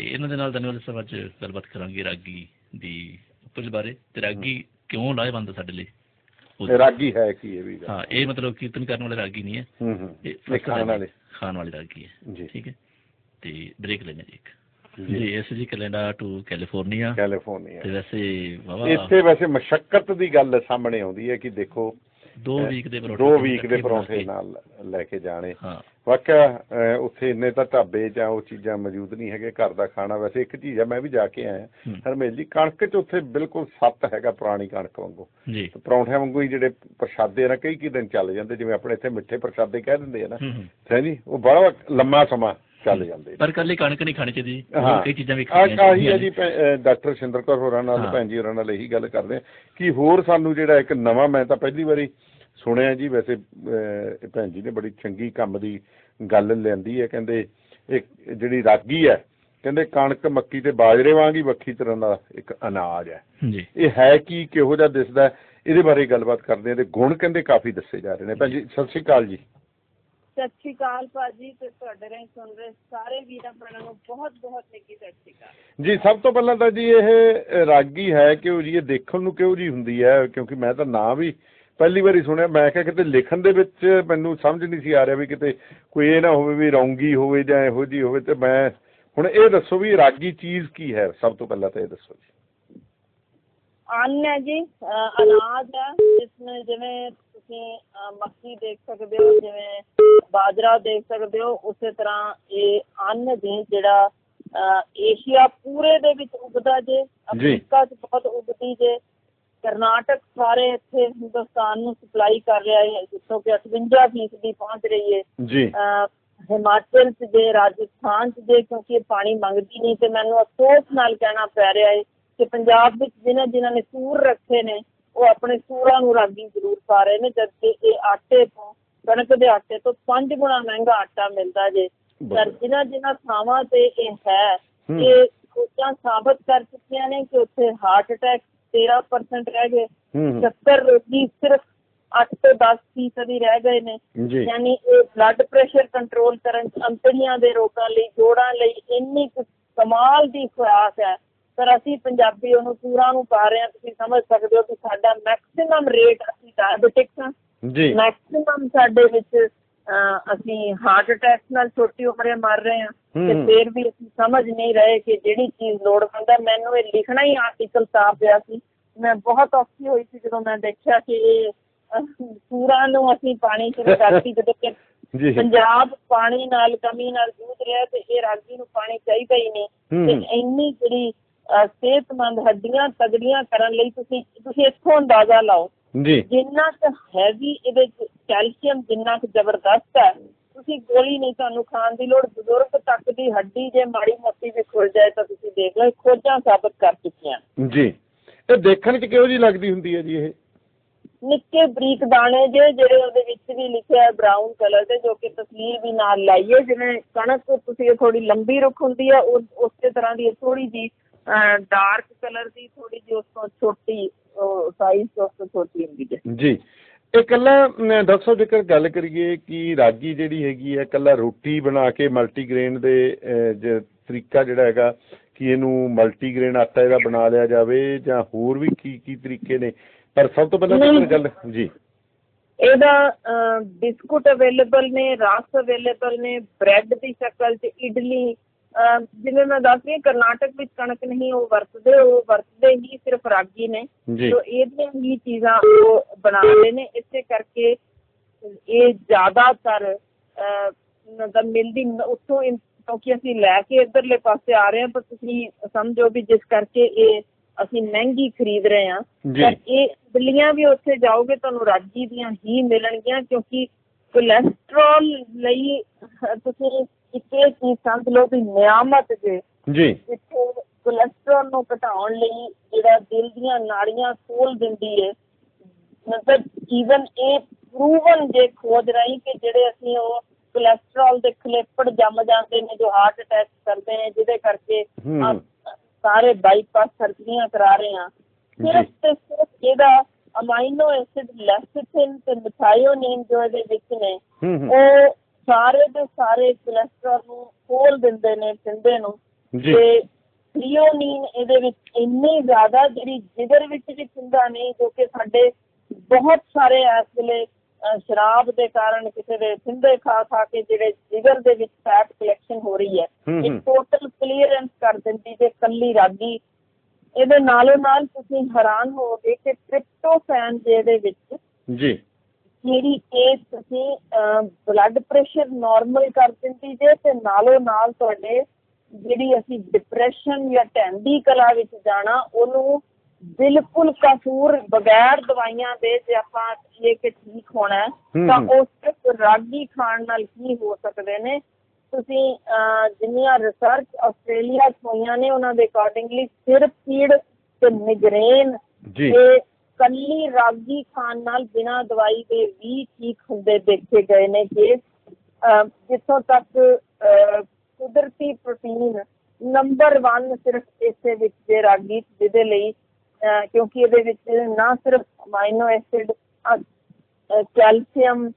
ਤੇ ਇਹਨਾਂ ਦੇ ਨਾਲ ਧੰਨਵਾਦ ਸਾਹਿਬ ਅੱਜ ਗੱਲਬਾਤ ਕਰਾਂਗੇ ਰਾਗੀ ਦੀ ਉਪਜ ਬਾਰੇ ਤੇ ਰਾਗੀ ਕਿਉਂ ਲਾਹੇਵੰਦ ਸਾਡੇ ਲਈ? ਰਾਗੀ ਹੈ ਕੀ ਇਹ ਵੀ ਹਾਂ ਇਹ ਮਤਲਬ ਕੀਰਤਨ ਕਰਨ ਵਾਲੇ ਰਾਗੀ ਨਹੀਂ ਹੈ। ਹੂੰ ਹੂੰ। ਖਾਣ ਵਾਲੇ। ਖਾਣ ਵਾਲੇ ਰਾਗੀ ਹੈ। ਜੀ। ਠੀਕ ਹੈ। ਤੇ ਬ੍ਰੇਕ ਲੈਣਾ ਜੀ ਇੱਕ। ਜੀ। ਐਸ ਜੀ ਕੈਨੇਡਾ ਟੂ ਕੈਲੀਫੋਰਨੀਆ। ਕੈਲੀਫੋਰਨੀਆ। ਤੇ ਵੈਸੇ ਵਾਵਾ ਇੱਥੇ ਵੈਸੇ ਮਸ਼ਕਤ ਦੀ ਗੱਲ ਸਾਹਮਣੇ ਆਉਂਦੀ ਹੈ ਕਿ ਦੇਖੋ ਦੋ ਵੀਕ ਦੇ ਪਰੌਂਠੇ ਦੋ ਵੀਕ ਦੇ ਇਕੱਠੇ ਬਣਾ ਪਰੌਂਠੇ ਕੇ। ਨਾਲ ਲੈ ਕੇ ਜਾਣੇ। ਹਾਂ। ਵਾਕਿਆ ਉੱਥੇ ਇੰਨੇ ਤਾਂ ਢਾਬੇ ਜਾਂ ਉਹ ਚੀਜ਼ਾਂ ਮੌਜੂਦ ਨਹੀਂ ਹੈਗੇ ਘਰ ਦਾ ਖਾਣਾ। ਵੈਸੇ ਇੱਕ ਚੀਜ਼ ਹੈ ਮੈਂ ਵੀ ਜਾ ਕੇ ਆਇਆ। ਹਰਮੇਲ ਜੀ ਕਣਕ ਚ ਉੱਥੇ ਬਿਲਕੁਲ ਸੱਤ ਹੈਗਾ ਪੁਰਾਣੀ ਕਣਕ ਵਾਂਗੂ। ਜੀ। ਤੇ ਪਰੌਂਠਿਆਂ ਵਾਂਗੂ ਹੀ ਜਿਹੜੇ ਪ੍ਰਸ਼ਾਦੇ ਆ ਨਾ ਕਈ ਕਈ ਦਿਨ ਚੱਲ ਜਾਂਦੇ ਜਿਵੇਂ ਆਪਣੇ ਇੱਥੇ ਮਿੱਠੇ ਪ੍ਰਸ਼ਾਦੇ ਕਹਿ ਦਿੰਦੇ ਆ ਨਾ। ਹੈ ਜੀ ਉਹ ਬੜਾ ਲੰਮਾ ਸਮਾਂ ਚੱਲ ਜਾਂਦੇ ਪਰ ਕੱਲੀ ਕਣਕ ਨਹੀਂ ਖਾਣੀ ਚਾਹੀਦੀ। ਹੋਰ ਕਈ ਚੀਜ਼ਾਂ ਵੀ ਖਾਣੀਆਂ ਆਹੀ ਹੈ ਜੀ ਡਾਕਟਰ ਸਿੰਦਰ ਕੌਰ ਹੋਰਾਂ ਨਾਲ। ਭੈਣ ਜੀ ਹੋਰਾਂ ਨਾਲ ਇਹੀ ਗੱਲ ਕਰਦੇ ਆ ਕਿ ਹੋਰ ਸਾਨੂੰ ਜਿਹੜਾ ਇੱਕ ਨਵਾਂ ਮੈਂ ਤਾਂ ਪਹਿਲੀ ਵਾਰੀ ਸੁਣਿਆ ਜੀ ਵੈਸੇ ਭੈਣ ਜੀ ਨੇ ਬੜੀ ਚੰਗੀ ਕੰਮ ਦੀ ਗੱਲ ਲੈਂਦੀ ਹੈ। ਕਹਿੰਦੇ ਇੱਕ ਜਿਹੜੀ ਰਾਗੀ ਹੈ ਕਹਿੰਦੇ ਕਣਕ ਮੱਕੀ ਤੇ ਬਾਜਰੇ ਵਾਂਗ ਹੀ ਵੱਖੀ ਤਰ੍ਹਾਂ ਦਾ ਇੱਕ ਅਨਾਜ ਹੈ। ਜੀ ਇਹ ਹੈ ਕੀ ਕਿਹੋ ਜਿਹਾ ਦਿਸਦਾ? ਇਹਦੇ ਬਾਰੇ ਗੱਲਬਾਤ ਕਰਦੇ ਆ ਤੇ ਗੁਣ ਕਹਿੰਦੇ ਕਾਫੀ ਦੱਸੇ ਜਾ ਰਹੇ ਨੇ। ਭੈਣ ਜੀ ਸਤਿ ਸ਼੍ਰੀ ਅਕਾਲ ਜੀ। ਸਤਿ ਸ਼੍ਰੀ ਅਕਾਲ ਭਾਜੀ, ਤੇ ਤੁਹਾਡੇ ਰਾਹੀਂ ਸੁਣ ਰਹੇ ਸਾਰੇ ਵੀਰਾਂ ਭੈਣਾਂ ਨੂੰ ਬਹੁਤ ਬਹੁਤ ਨਿੱਘੀ ਸਤਿ ਸ਼੍ਰੀ ਅਕਾਲ। ਜੀ, ਸਭ ਤੋਂ ਪਹਿਲਾਂ ਤਾਂ ਜੀ ਇਹ ਰਾਗੀ ਹੈ ਕਿਉਂ ਜੀ, ਇਹ ਦੇਖਣ ਨੂੰ ਕਿਉਂ ਜੀ ਹੁੰਦੀ ਹੈ? ਕਿਉਂਕਿ ਮੈਂ ਤਾਂ ਨਾਂ ਵੀ ਪਹਿਲੀ ਵਾਰੀ ਸੁਣਿਆ, ਮੈਂ ਕਿਹਾ ਕਿਤੇ ਲਿਖਣ ਦੇ ਵਿੱਚ ਮੈਨੂੰ ਸਮਝ ਨਹੀਂ ਸੀ ਆ ਰਿਹਾ ਵੀ ਕਿਤੇ ਕੋਈ ਇਹ ਨਾ ਹੋਵੇ ਵੀ ਰੌਂਗੀ ਹੋਵੇ ਜਾਂ ਇਹੋ ਜੀ ਹੋਵੇ, ਤੇ ਮੈਂ ਹੁਣ ਇਹ ਦੱਸੋ ਵੀ ਰਾਗੀ ਚੀਜ਼ ਕੀ ਹੈ? ਸਭ ਤੋਂ ਪਹਿਲਾਂ ਤਾਂ ਇਹ ਦੱਸੋ ਜੀ। ਅੰਨ ਹੈ ਜੀ ਅਨਾਜ ਹੈ ਜਿਸ ਨੂੰ ਜਿਵੇਂ ਤੁਸੀਂ ਮੱਕੀ ਦੇਖ ਸਕਦੇ ਹੋ ਜਿਵੇਂ ਬਾਜਰਾ ਦੇਖ ਸਕਦੇ ਹੋ ਉਸੇ ਤਰ੍ਹਾਂ ਇਹ ਅੰਨ ਜੀ ਜਿਹੜਾ ਏਸ਼ੀਆ ਪੂਰੇ ਦੇ ਵਿੱਚ ਉਗਦਾ ਜੇ ਅਫਰੀਕਾ 'ਚ ਬਹੁਤ ਉਗਦੀ ਜੇ ਕਰਨਾਟਕ ਸਾਰੇ ਇੱਥੇ ਹਿੰਦੁਸਤਾਨ ਨੂੰ ਸਪਲਾਈ ਕਰ ਰਿਹਾ ਹੈ ਜਿੱਥੋਂ ਕਿ 58 ਫੀਸਦੀ ਪਹੁੰਚ ਰਹੀ ਹੈ। ਜੀ। ਹਿਮਾਚਲ ਚ ਜੇ ਰਾਜਸਥਾਨ ਚ ਜੇ ਕਿਉਂਕਿ ਇਹ ਪਾਣੀ ਮੰਗਦੀ ਨਹੀਂ ਤੇ ਮੈਨੂੰ ਅਫਸੋਸ ਨਾਲ ਕਹਿਣਾ ਪੈ ਰਿਹਾ ਹੈ ਕਿ ਪੰਜਾਬ ਵਿੱਚ ਜਿਨ੍ਹਾਂ ਜਿਨ੍ਹਾਂ ਨੇ ਸੂਰ ਰੱਖੇ ਨੇ ਉਹ ਆਪਣੇ ਸੂਰਾਂ ਨੂੰ ਰਾਗੀ ਜ਼ਰੂਰ ਪਾ ਰਹੇ ਨੇ ਜਦਕਿ ਇਹ ਆਟੇ ਤੋਂ ਕਣਕ ਦੇ ਆਟੇ ਤੋਂ ਪੰਜ ਗੁਣਾ ਮਹਿੰਗਾ ਆਟਾ ਮਿਲਦਾ ਜੇ। ਪਰ ਜਿਨ੍ਹਾਂ ਜਿਨ੍ਹਾਂ ਥਾਵਾਂ ਤੇ ਇਹ ਹੈ। ਇਹ ਖੋਜਾਂ ਸਾਬਤ ਕਰ ਚੁੱਕੀਆਂ ਨੇ ਕਿ ਉੱਥੇ ਹਾਰਟ ਅਟੈਕ 13% ਰਹਿ ਗਏ। ਹੂੰ ਹੂੰ। 70 ਰੋਗੀ ਸਿਰਫ 8 ਤੋਂ 10 ਫੀਸਦੀ ਰਹਿ ਗਏ ਨੇ। ਯਾਨੀ ਇਹ ਬਲੱਡ ਪ੍ਰੈਸ਼ਰ ਕੰਟਰੋਲ ਕਰਨ ਅੰਤੜੀਆਂ ਦੇ ਰੋਗਾਂ ਲਈ ਜੋੜਾਂ ਲਈ ਇੰਨੀ ਕਮਾਲ ਦੀ ਖੁਰਾਕ ਹੈ। ਪਰ ਅਸੀਂ ਪੰਜਾਬੀ ਉਹਨੂੰ ਪੂਰਾ ਨੂੰ ਪਾ ਰਹੇ ਹਾਂ ਤੁਸੀਂ ਸਮਝ ਸਕਦੇ ਹੋ ਕਿ ਸਾਡਾ ਮੈਕਸਿਮਮ ਰੇਟ ਅਸੀਂ ਡਾਇਬਟਿਕਸ ਹਾਂ। ਜੀ। ਮੈਕਸਿਮਮ ਸਾਡੇ ਵਿੱਚ ਅਸੀਂ ਹਾਰਟ ਅਟੈਕ ਨਾਲ ਛੋਟੀ ਉਮਰੇ ਮਰ ਰਹੇ ਹਾਂ ਤੇ। ਫਿਰ ਵੀ ਅਸੀਂ ਸਮਝ ਨਹੀਂ ਰਹੇ ਕਿ ਜਿਹੜੀ ਚੀਜ਼ ਲੋੜਵੰਦ ਹੈ। ਮੈਨੂੰ ਇਹ ਲਿਖਣਾ ਹੀ ਆਰਟੀਕਲ ਸਾਫ਼ ਪਿਆ ਸੀ। ਮੈਂ ਬਹੁਤ ਔਖੀ ਹੋਈ ਸੀ ਜਦੋਂ ਮੈਂ ਦੇਖਿਆ ਕਿ ਇਹ ਸੂਰਾਂ ਨੂੰ ਅਸੀਂ ਪਾਣੀ ਸ਼ੁਰੂ ਕਰਤੀ ਜਦੋਂ ਕਿ ਜੀ। ਪੰਜਾਬ ਪਾਣੀ ਨਾਲ ਕਮੀ ਨਾਲ ਜੂਝ ਰਿਹਾ ਤੇ ਇਹ ਰਾਗੀ ਨੂੰ ਪਾਣੀ ਚਾਹੀਦਾ ਹੀ ਨਹੀਂ। ਤੇ। ਇੰਨੀ ਜਿਹੜੀ ਸਿਹਤਮੰਦ ਹੱਡੀਆਂ ਤਗੜੀਆਂ ਕਰਨ ਲਈ ਤੁਸੀਂ ਤੁਸੀਂ ਇੱਥੋਂ ਅੰਦਾਜ਼ਾ ਲਾਓ। ਜੀ। ਜਿੰਨਾ ਕੁ ਹੈਵੀ ਇਹਦੇ ਚ ਕੈਲਸ਼ੀਅਮ ਜਿੰਨਾ ਕੁ ਜ਼ਬਰਦਸਤ ਹੈ ਤੁਸੀਂ ਗੋਲੀ ਨਹੀਂ ਤੁਹਾਨੂੰ ਖਾਣ ਦੀ ਲੋੜ। ਬਜ਼ੁਰਗ ਤੱਕ ਦੀ ਹੱਡੀ ਜੇ ਮਾੜੀ ਮੋਟੀ ਵੀ ਖੁੱਲ ਜਾਏ ਤਾਂ ਤੁਸੀਂ ਦੇਖ ਲਓ ਖੋਜਾਂ ਸਾਬਤ ਕਰ ਚੁੱਕੀਆਂ। ਜੀ। ਇਹ ਦੇਖਣ 'ਚ ਕਿਹੋ ਜੀ ਲੱਗਦੀ ਹੁੰਦੀ ਹੈ ਜੀ ਇਹ? ਨਿੱਕੇ ਬਰੀਕ ਦਾਣੇ ਜੇ ਜਿਹੜੇ ਉਹਦੇ ਵਿੱਚ ਵੀ ਲਿਖਿਆ ਹੈ ਬ੍ਰਾਊਨ ਕਲਰ ਦੇ ਜੋ ਕਿ ਤਸਵੀਰ ਵੀ ਨਾਲ ਲਾਈਏ। ਜਿਵੇਂ ਕਣਕ ਤੁਸੀਂ ਇਹ ਥੋੜੀ ਲੰਬੀ ਰੁੱਖ ਹੁੰਦੀ ਹੈ ਉਹ ਉਸੇ ਤਰ੍ਹਾਂ ਦੀ ਥੋੜੀ ਜੀ ਡਾਰਕ ਕਲਰ ਦੀ ਥੋੜੀ ਜੀ ਉਸ ਤੋਂ ਛੋਟੀ ਸਾਈਜ਼ ਉਸ ਤੋਂ ਛੋਟੀ ਹੁੰਦੀ ਹੈ। ਜੀ। ਇਹ ਕੱਲਾ ਦੱਸੋ ਜੇਕਰ ਗੱਲ ਕਰੀਏ ਕਿ ਰਾਗੀ ਜਿਹੜੀ ਹੈਗੀ ਹੈ ਕੱਲਾ ਰੋਟੀ ਬਣਾ ਕੇ ਮਲਟੀਗ੍ਰੇਨ ਦੇ ਤਰੀਕਾ ਜਿਹੜਾ ਹੈਗਾ ਕਿ ਇਹਨੂੰ ਮਲਟੀਗ੍ਰੇਨ ਆਟਾ ਇਹਦਾ ਬਣਾ ਲਿਆ ਜਾਵੇ ਜਾਂ ਹੋਰ ਵੀ ਕੀ ਕੀ ਤਰੀਕੇ ਨੇ? ਪਰ ਸਭ ਤੋਂ ਪਹਿਲਾਂ ਗੱਲ ਜੀ। ਇਹਦਾ ਬਿਸਕੁਟ ਅਵੇਲੇਬਲ ਨੇ ਰਸ ਅਵੇਲੇਬਲ ਨੇ ਬ੍ਰੈਡ ਦੀ ਸ਼ਕਲ 'ਚ ਇਡਲੀ ਜਿਵੇਂ ਮੈਂ ਦੱਸ ਰਹੀ ਹਾਂ, ਕਰਨਾਟਕ ਵਿੱਚ ਕਣਕ ਨਹੀਂ ਉਹ ਵਰਤਦੇ ਉਹ ਵਰਤਦੇ ਹੀ ਸਿਰਫ ਰਾਗੀ ਨੇ। ਜੀ। ਤੋ ਇਹਦੀਆਂ ਹੀ ਚੀਜ਼ਾਂ ਉਹ ਬਣਾਉਂਦੇ ਨੇ। ਇਸੇ ਕਰਕੇ ਇਹ ਜ਼ਿਆਦਾਤਰ ਮਤਲਬ ਮਿਲਦੀ ਉੱਥੋਂ ਕਿਉਂਕਿ ਅਸੀਂ ਲੈ ਕੇ ਇੱਧਰਲੇ ਪਾਸੇ ਆ ਰਹੇ ਹਾਂ ਤਾਂ ਤੁਸੀਂ ਸਮਝੋ ਵੀ ਜਿਸ ਕਰਕੇ ਇਹ ਅਸੀਂ ਮਹਿੰਗੀ ਖਰੀਦ ਰਹੇ ਹਾਂ। ਪਰ ਇਹ ਬਿੱਲੀਆਂ ਵੀ ਉੱਥੇ ਜਾਓਗੇ ਤੁਹਾਨੂੰ ਰਾਗੀ ਦੀਆਂ ਹੀ ਮਿਲਣਗੀਆਂ ਕਿਉਂਕਿ ਕੋਲੇਸਟ੍ਰੋਲ ਲਈ ਤੁਸੀਂ ਚੀਜ਼ ਸਮਝ ਲਓ ਵੀ ਨਿਆਮਤ ਜੇ। ਜੀ। ਜਿੱਥੇ ਕੋਲੇਸਟ੍ਰੋਲ ਨੂੰ ਘਟਾਉਣ ਲਈ ਜਿਹੜਾ ਦਿਲ ਦੀਆਂ ਨਾੜੀਆਂ ਖੋਲ ਦਿੰਦੀ ਹੈ ਮਤਲਬ ਈਵਨ ਇਹ ਪ੍ਰੂਵਨ ਜੇ ਖੋਜ ਰਹੀ ਕਿ ਜਿਹੜੇ ਅਸੀਂ ਉਹ ਕੋਲੇਸਟ੍ਰੋਲ ਦੇ ਖਲੇਪੜ ਜੰਮ ਜਾਂਦੇ ਨੇ ਜੋ ਹਾਰਟ ਅਟੈਕ ਕਰਦੇ ਨੇ ਜਿਹਦੇ ਕਰਕੇ ਸਾਰੇ ਬਾਈਪਾਸ ਸਰਜਰੀਆਂ ਕਰਾ ਰਹੇ ਹਾਂ। ਸਿਰਫ ਤੇ ਸਿਰਫ ਇਹਦਾ ਅਮਾਈਨੋ ਐਸਿਡ ਲੈਸਿਥਿਨ ਤੇ ਮਿਥਾਇਓਨਿਨ ਜੋ ਇਹਦੇ ਵਿੱਚ ਨੇ ਉਹ ਸਾਰੇ ਦੇ ਸਾਰੇ ਕੋਲੇਸਟ੍ਰੋਲ ਨੂੰ ਖੋਲ ਦਿੰਦੇ ਨੇ ਪਿੰਡੇ ਨੂੰ ਜੀ। ਤੇ ਥ੍ਰੀਓਨੀਨ ਇਹਦੇ ਵਿੱਚ ਇੰਨੀ ਜ਼ਿਆਦਾ ਜਿਹੜੀ ਜਿਗਰ ਵਿੱਚ ਵੀ ਹੁੰਦਾ ਨਹੀਂ ਜੋ ਕਿ ਸਾਡੇ ਬਹੁਤ ਸਾਰੇ ਇਸ ਵੇਲੇ ਅਹ, ਸ਼ਰਾਬ ਦੇ ਕਾਰਨ ਕਿਸੇ ਦੇ ਸਿੰਦੇ ਖਾ ਖਾ ਕੇ ਜਿਹੜੇ ਜਿਗਰ ਦੇ ਵਿੱਚ ਫੈਟ ਕਲੈਕਸ਼ਨ ਹੋ ਰਹੀ ਹੈ ਇਹ। ਟੋਟਲ ਕਲੀਅਰੈਂਸ ਕਰ ਦਿੰਦੀ ਜੇ ਕੱਲੀ ਰਾਗੀ। ਇਹਦੇ ਨਾਲੋਂ ਨਾਲ ਤੁਸੀਂ ਹੈਰਾਨ ਹੋਵੋਗੇ ਕਿ ਟ੍ਰਿਪਟੋਫੈਨ ਜਿਹਦੇ ਵਿੱਚ ਜੀ। ਜਿਹੜੀ ਇਹ ਤੁਸੀਂ ਬਲੱਡ ਪ੍ਰੈਸ਼ਰ ਨਾਰਮਲ ਕਰ ਦਿੰਦੀ ਜੇ ਤੇ ਨਾਲੋਂ ਨਾਲ ਤੁਹਾਡੇ ਜਿਹੜੀ ਅਸੀਂ ਡਿਪਰੈਸ਼ਨ ਜਾਂ ਢੈਂਦੀ ਕਲਾ ਵਿੱਚ ਜਾਣਾ ਉਹਨੂੰ ਬਿਲਕੁਲ ਕਸੂਰ ਬਗੈਰ ਦਵਾਈਆਂ ਦੇ ਜੇ ਆਪਾਂ ਇਹ ਕਿ ਠੀਕ ਹੋਣਾ ਤਾਂ। ਉਸ ਰਾਗੀ ਖਾਣ ਨਾਲ ਕੀ ਹੋ ਸਕਦੇ ਨੇ ਤੁਸੀਂ ਜਿੰਨੀਆਂ ਰਿਸਰਚ ਆਸਟ੍ਰੇਲੀਆ 'ਚ ਹੋਈਆਂ ਨੇ ਉਹਨਾਂ ਦੇ ਅਕੋਰਡਿੰਗਲੀ ਸਿਰ ਪੀੜ ਤੇ ਮਿਗਰੇਨ ਜੀ ਇਹ ਕੱਲੀ ਰਾਗੀ ਖਾਣ ਨਾਲ ਬਿਨਾਂ ਦਵਾਈ ਦੇ ਵੀ ਠੀਕ ਹੁੰਦੇ ਦੇਖੇ ਗਏ ਨੇ ਕਿ ਅਹ, ਜਿੱਥੋਂ ਤੱਕ ਕੁਦਰਤੀ ਪ੍ਰੋਟੀਨ ਨੰਬਰ 1 ਸਿਰਫ ਇਸੇ ਵਿੱਚ ਦੇ ਰਾਗੀ ਜਿਹਦੇ ਲਈ ਕਿਉਂਕਿ ਇਹਦੇ ਵਿੱਚ ਨਾ ਸਿਰਫ ਅਮਾਈਨੋ ਐਸਿਡ ਕੈਲਸ਼ੀਅਮ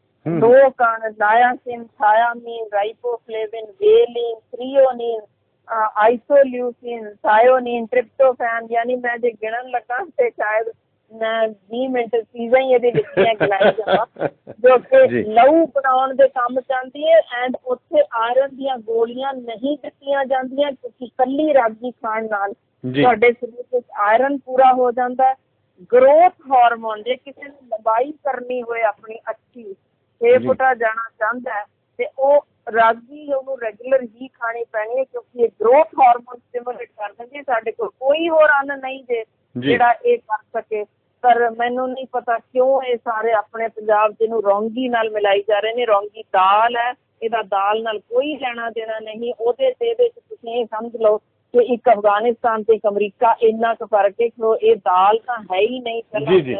ਕਣ ਨਾਇਆਸਿਨ ਥਾਇਆਮੀਨ ਰਾਈਬੋਫਲੇਵਿਨ ਵੇਲਿਨ ਥ੍ਰੀਓਨਿਨ ਆਈਸੋਲਿਊਸਿਨ ਥਾਇਓਨਿਨ ਟ੍ਰਿਪਟੋਫੈਨ ਯਾਨੀ ਮੈਂ ਜੇ ਗਿਣਨ ਲੱਗਾ ਤੇ ਸ਼ਾਇਦ ਮੈਂ 20 ਮਿੰਟ ਚੀਜ਼ਾਂ ਹੀ ਇਹਦੇ ਦੀਆਂ ਗਿਣਾਈ ਜਾਵਾਂ ਜੋ ਕਿ। ਲਹੂ ਬਣਾਉਣ ਦੇ ਕੰਮ ਚ ਆਉਂਦੀ ਹੈ ਐਂਡ ਉੱਥੇ ਆਇਰਨ ਦੀਆਂ ਗੋਲੀਆਂ ਨਹੀਂ ਦਿੱਤੀਆਂ ਜਾਂਦੀਆਂ ਕਿਉਂਕਿ ਕੱਲੀ ਰਾਗੀ ਖਾਣ ਨਾਲ ਤੁਹਾਡੇ ਸਰੀਰ ਵਿੱਚ ਆਇਰਨ ਪੂਰਾ ਹੋ ਜਾਂਦਾ ਹੈ ਗਰੋਥ ਹਾਰਮੋਨ ਜੇ ਕਿਸੇ ਨੂੰ ਲੰਬਾਈ ਕਰਨੀ ਹੋਏ ਆਪਣੀ ਅੱਛੀ 6 ਜੀ। ਫੁੱਟਾ ਜਾਣਾ ਚਾਹੁੰਦਾ ਹੈ ਤੇ ਉਹ ਰਾਗੀ ਉਹਨੂੰ ਰੈਗੂਲਰ ਹੀ ਖਾਣੀ ਪੈਣੀ ਹੈ ਕਿਉਂਕਿ ਇਹ ਗਰੋਥ ਹਾਰਮੋਨ ਸਟਿਮੂਲੇਟ ਕਰ ਦਿੰਦੀ ਹੈ ਸਾਡੇ ਕੋਲ ਕੋਈ ਹੋਰ ਅੰਨ ਨਹੀਂ ਜੀ। ਜਿਹੜਾ ਇਹ ਕਰ ਸਕੇ ਪਰ ਮੈਨੂੰ ਨਹੀਂ ਪਤਾ ਕਿਉਂ ਇਹ ਸਾਰੇ ਆਪਣੇ ਪੰਜਾਬ 'ਚ ਇਹਨੂੰ ਰੌਂਗੀ ਨਾਲ ਮਿਲਾਈ ਜਾ ਰਹੇ ਨੇ ਰੌਂਗੀ ਦਾਲ ਹੈ ਇਹਦਾ ਦਾਲ ਨਾਲ ਕੋਈ ਲੈਣਾ ਦੇਣਾ ਨਹੀਂ ਉਹਦੇ ਤੇ ਇਹਦੇ 'ਚ ਤੁਸੀਂ ਇਹ ਸਮਝ ਲਓ ਕਿ ਇੱਕ ਅਫਗਾਨਿਸਤਾਨ ਤੇ ਇੱਕ ਅਮਰੀਕਾ ਇੰਨਾ ਕੁ ਫ਼ਰਕ ਹੈ ਕਿ ਇਹ ਦਾਲ ਤਾਂ ਹੈ ਹੀ ਨਹੀਂ ਜੀ, ਜੀ।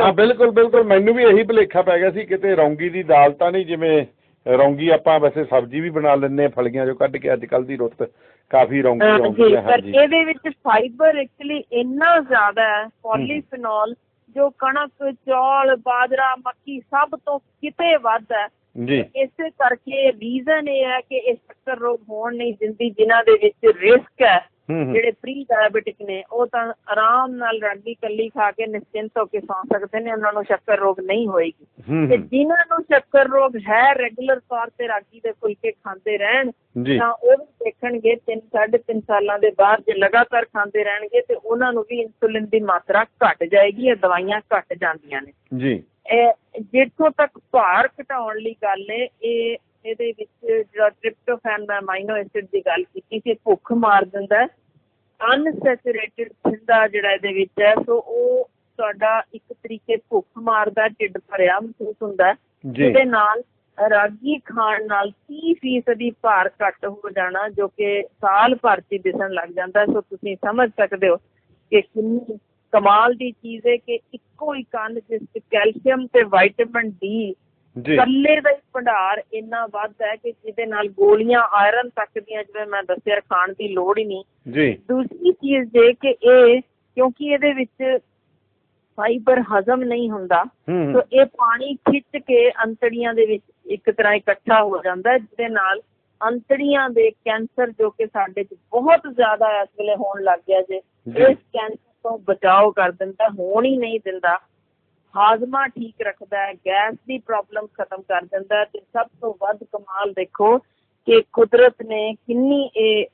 ਹਾਂ ਬਿਲਕੁਲ ਬਿਲਕੁਲ ਮੈਨੂੰ ਵੀ ਇਹੀ ਭੁਲੇਖਾ ਪੈ ਗਿਆ ਸੀ ਕਿਤੇ ਰੌਂਗੀ ਦੀ ਦਾਲ ਤਾਂ ਨਹੀਂ ਜਿਵੇਂ ਰੌਂਗੀ ਆਪਾਂ ਵੈਸੇ ਸਬਜ਼ੀ ਵੀ ਬਣਾ ਲੈਂਦੇ ਹਾਂ ਫਲੀਆਂ ਜੋ ਕੱਢ ਕੇ ਅੱਜ ਕੱਲ ਦੀ ਰੁੱਤ ਕਾਫੀ ਰੌਂਗੀ ਆਉਂਦੀ ਹੈ ਪਰ ਹਾਂਜੀ। ਇਹਦੇ ਵਿੱਚ ਫਾਈਬਰ ਐਕਚੁਅਲੀ ਇੰਨਾ ਜ਼ਿਆਦਾ ਹੈ ਪੋਲੀਫਿਨੋਲ ਜੋ ਕਣਕ ਚੌਲ ਬਾਜਰਾ ਮੱਕੀ ਸਭ ਤੋਂ ਕਿਤੇ ਵੱਧ ਹੈ। ਜੀ। ਇਸੇ ਕਰਕੇ ਰੀਜ਼ਨ ਇਹ ਹੈ ਕਿ ਇਹ ਸ਼ੱਕਰ ਰੋਗ ਹੋਣ ਨਹੀਂ ਦਿੰਦੀ ਜਿਨ੍ਹਾਂ ਦੇ ਵਿੱਚ ਰਿਸਕ ਹੈ ਜਿਹੜੇ ਪ੍ਰੀ ਡਾਇਬੀਟਿਕ ਨੇ ਉਹ ਤਾਂ ਆਰਾਮ ਨਾਲ ਰਾਗੀ ਕੱਲੀ ਖਾ ਕੇ ਨਿਸ਼ਚਿੰਤ ਹੋ ਕੇ ਸੌਂ ਸਕਦੇ ਨੇ ਉਹਨਾਂ ਨੂੰ ਸ਼ੱਕਰ ਰੋਗ ਨਹੀਂ ਹੋਏਗੀ। ਤੇ ਜਿਨ੍ਹਾਂ ਨੂੰ ਸ਼ੱਕਰ ਰੋਗ ਹੈ ਰੈਗੂਲਰ ਤੌਰ ਤੇ ਰਾਗੀ ਦੇ ਫੁਲਕੇ ਖਾਂਦੇ ਰਹਿਣ ਤਾਂ ਉਹ ਵੀ ਦੇਖਣਗੇ ਤਿੰਨ ਸਾਢੇ ਤਿੰਨ ਸਾਲਾਂ ਦੇ ਬਾਅਦ ਜੇ ਲਗਾਤਾਰ ਖਾਂਦੇ ਰਹਿਣਗੇ ਤੇ ਉਹਨਾਂ ਨੂੰ ਵੀ ਇਨਸੂਲਿਨ ਦੀ ਮਾਤਰਾ ਘਟ ਜਾਏਗੀ ਇਹ ਦਵਾਈਆਂ ਘਟ ਜਾਂਦੀਆਂ ਨੇ। ਜੀ। ਜਿੱਥੋਂ ਤੱਕ ਭਾਰ ਘਟਾਉਣ ਲਈ ਗੱਲ ਹੈ ਇਹ ਇਹਦੇ ਵਿੱਚ ਜਿਹੜਾ ਟ੍ਰਿਪਟੋਫੈਨ ਦਾ ਅਮਾਈਨੋ ਐਸਿਡ ਦੀ ਗੱਲ ਕੀਤੀ ਸੀ ਭੁੱਖ ਮਾਰ ਦਿੰਦਾ ਅਨਸੈਚੂਰੇਟਡ ਥਿੰਦਾ ਜਿਹੜਾ ਇਹਦੇ ਵਿੱਚ ਹੈ ਸੋ ਉਹ ਤੁਹਾਡਾ ਇੱਕ ਤਰੀਕੇ ਭੁੱਖ ਮਾਰਦਾ ਢਿੱਡ ਭਰਿਆ ਮਹਿਸੂਸ ਹੁੰਦਾ ਹੈ। ਜੀ। ਇਹਦੇ ਨਾਲ ਰਾਗੀ ਖਾਣ ਨਾਲ 30 ਫੀਸਦੀ ਭਾਰ ਘੱਟ ਹੋ ਜਾਣਾ ਜੋ ਕਿ ਸਾਲ ਭਰ 'ਚ ਦਿਸਣ ਲੱਗ ਜਾਂਦਾ। ਸੋ ਤੁਸੀਂ ਸਮਝ ਸਕਦੇ ਹੋ ਕਿ ਕਿੰਨੀ ਕਮਾਲ ਦੀ ਚੀਜ਼ ਹੈ ਕਿ ਇੱਕੋ ਹੀ ਕੰਨ ਜਿਸ 'ਚ ਕੈਲਸ਼ੀਅਮ ਤੇ ਵਿਟਾਮਿਨ ਡੀ ਕੱਲੇ ਦਾ ਹੀ ਭੰਡਾਰ ਇੰਨਾ ਵੱਧ ਹੈ ਕਿ ਜਿਹਦੇ ਨਾਲ ਗੋਲੀਆਂ ਆਇਰਨ ਤੱਕ ਦੀਆਂ ਜਿਵੇਂ ਮੈਂ ਦੱਸਿਆ ਖਾਣ ਦੀ ਲੋੜ ਹੀ ਨਹੀਂ। ਜੀ। ਦੂਸਰੀ ਚੀਜ਼ ਜੇ ਕਿ ਇਹ ਕਿਉਂਕਿ ਇਹਦੇ ਵਿੱਚ ਫਾਈਬਰ ਹਜ਼ਮ ਨਹੀਂ ਹੁੰਦਾ ਸੋ ਇਹ ਪਾਣੀ ਖਿੱਚ ਕੇ ਅੰਤੜੀਆਂ ਦੇ ਵਿੱਚ ਇੱਕ ਤਰ੍ਹਾਂ ਇਕੱਠਾ ਹੋ ਜਾਂਦਾ ਜਿਹਦੇ ਨਾਲ ਅੰਤੜੀਆਂ ਦੇ ਕੈਂਸਰ ਜੋ ਕਿ ਸਾਡੇ 'ਚ ਬਹੁਤ ਜ਼ਿਆਦਾ ਇਸ ਵੇਲੇ ਹੋਣ ਲੱਗ ਗਿਆ ਜੀ। ਇਸ ਕੈਂਸਰ ਤੋਂ ਬਚਾਓ ਕਰ ਦਿੰਦਾ ਹੋਣ ਹੀ ਨਹੀਂ ਦਿੰਦਾ। ਹਾਜ਼ਮਾ ਠੀਕ ਰੱਖਦਾ ਹੈ ਗੈਸ ਦੀ ਪ੍ਰੋਬਲਮ ਖਤਮ ਕਰ ਦਿੰਦਾ ਹੈ ਤੇ ਸਭ ਤੋਂ ਵੱਧ ਕਮਾਲ ਦੇਖੋ ਕਿ ਕੁਦਰਤ ਨੇ ਕਿੰਨੀ ਇਹ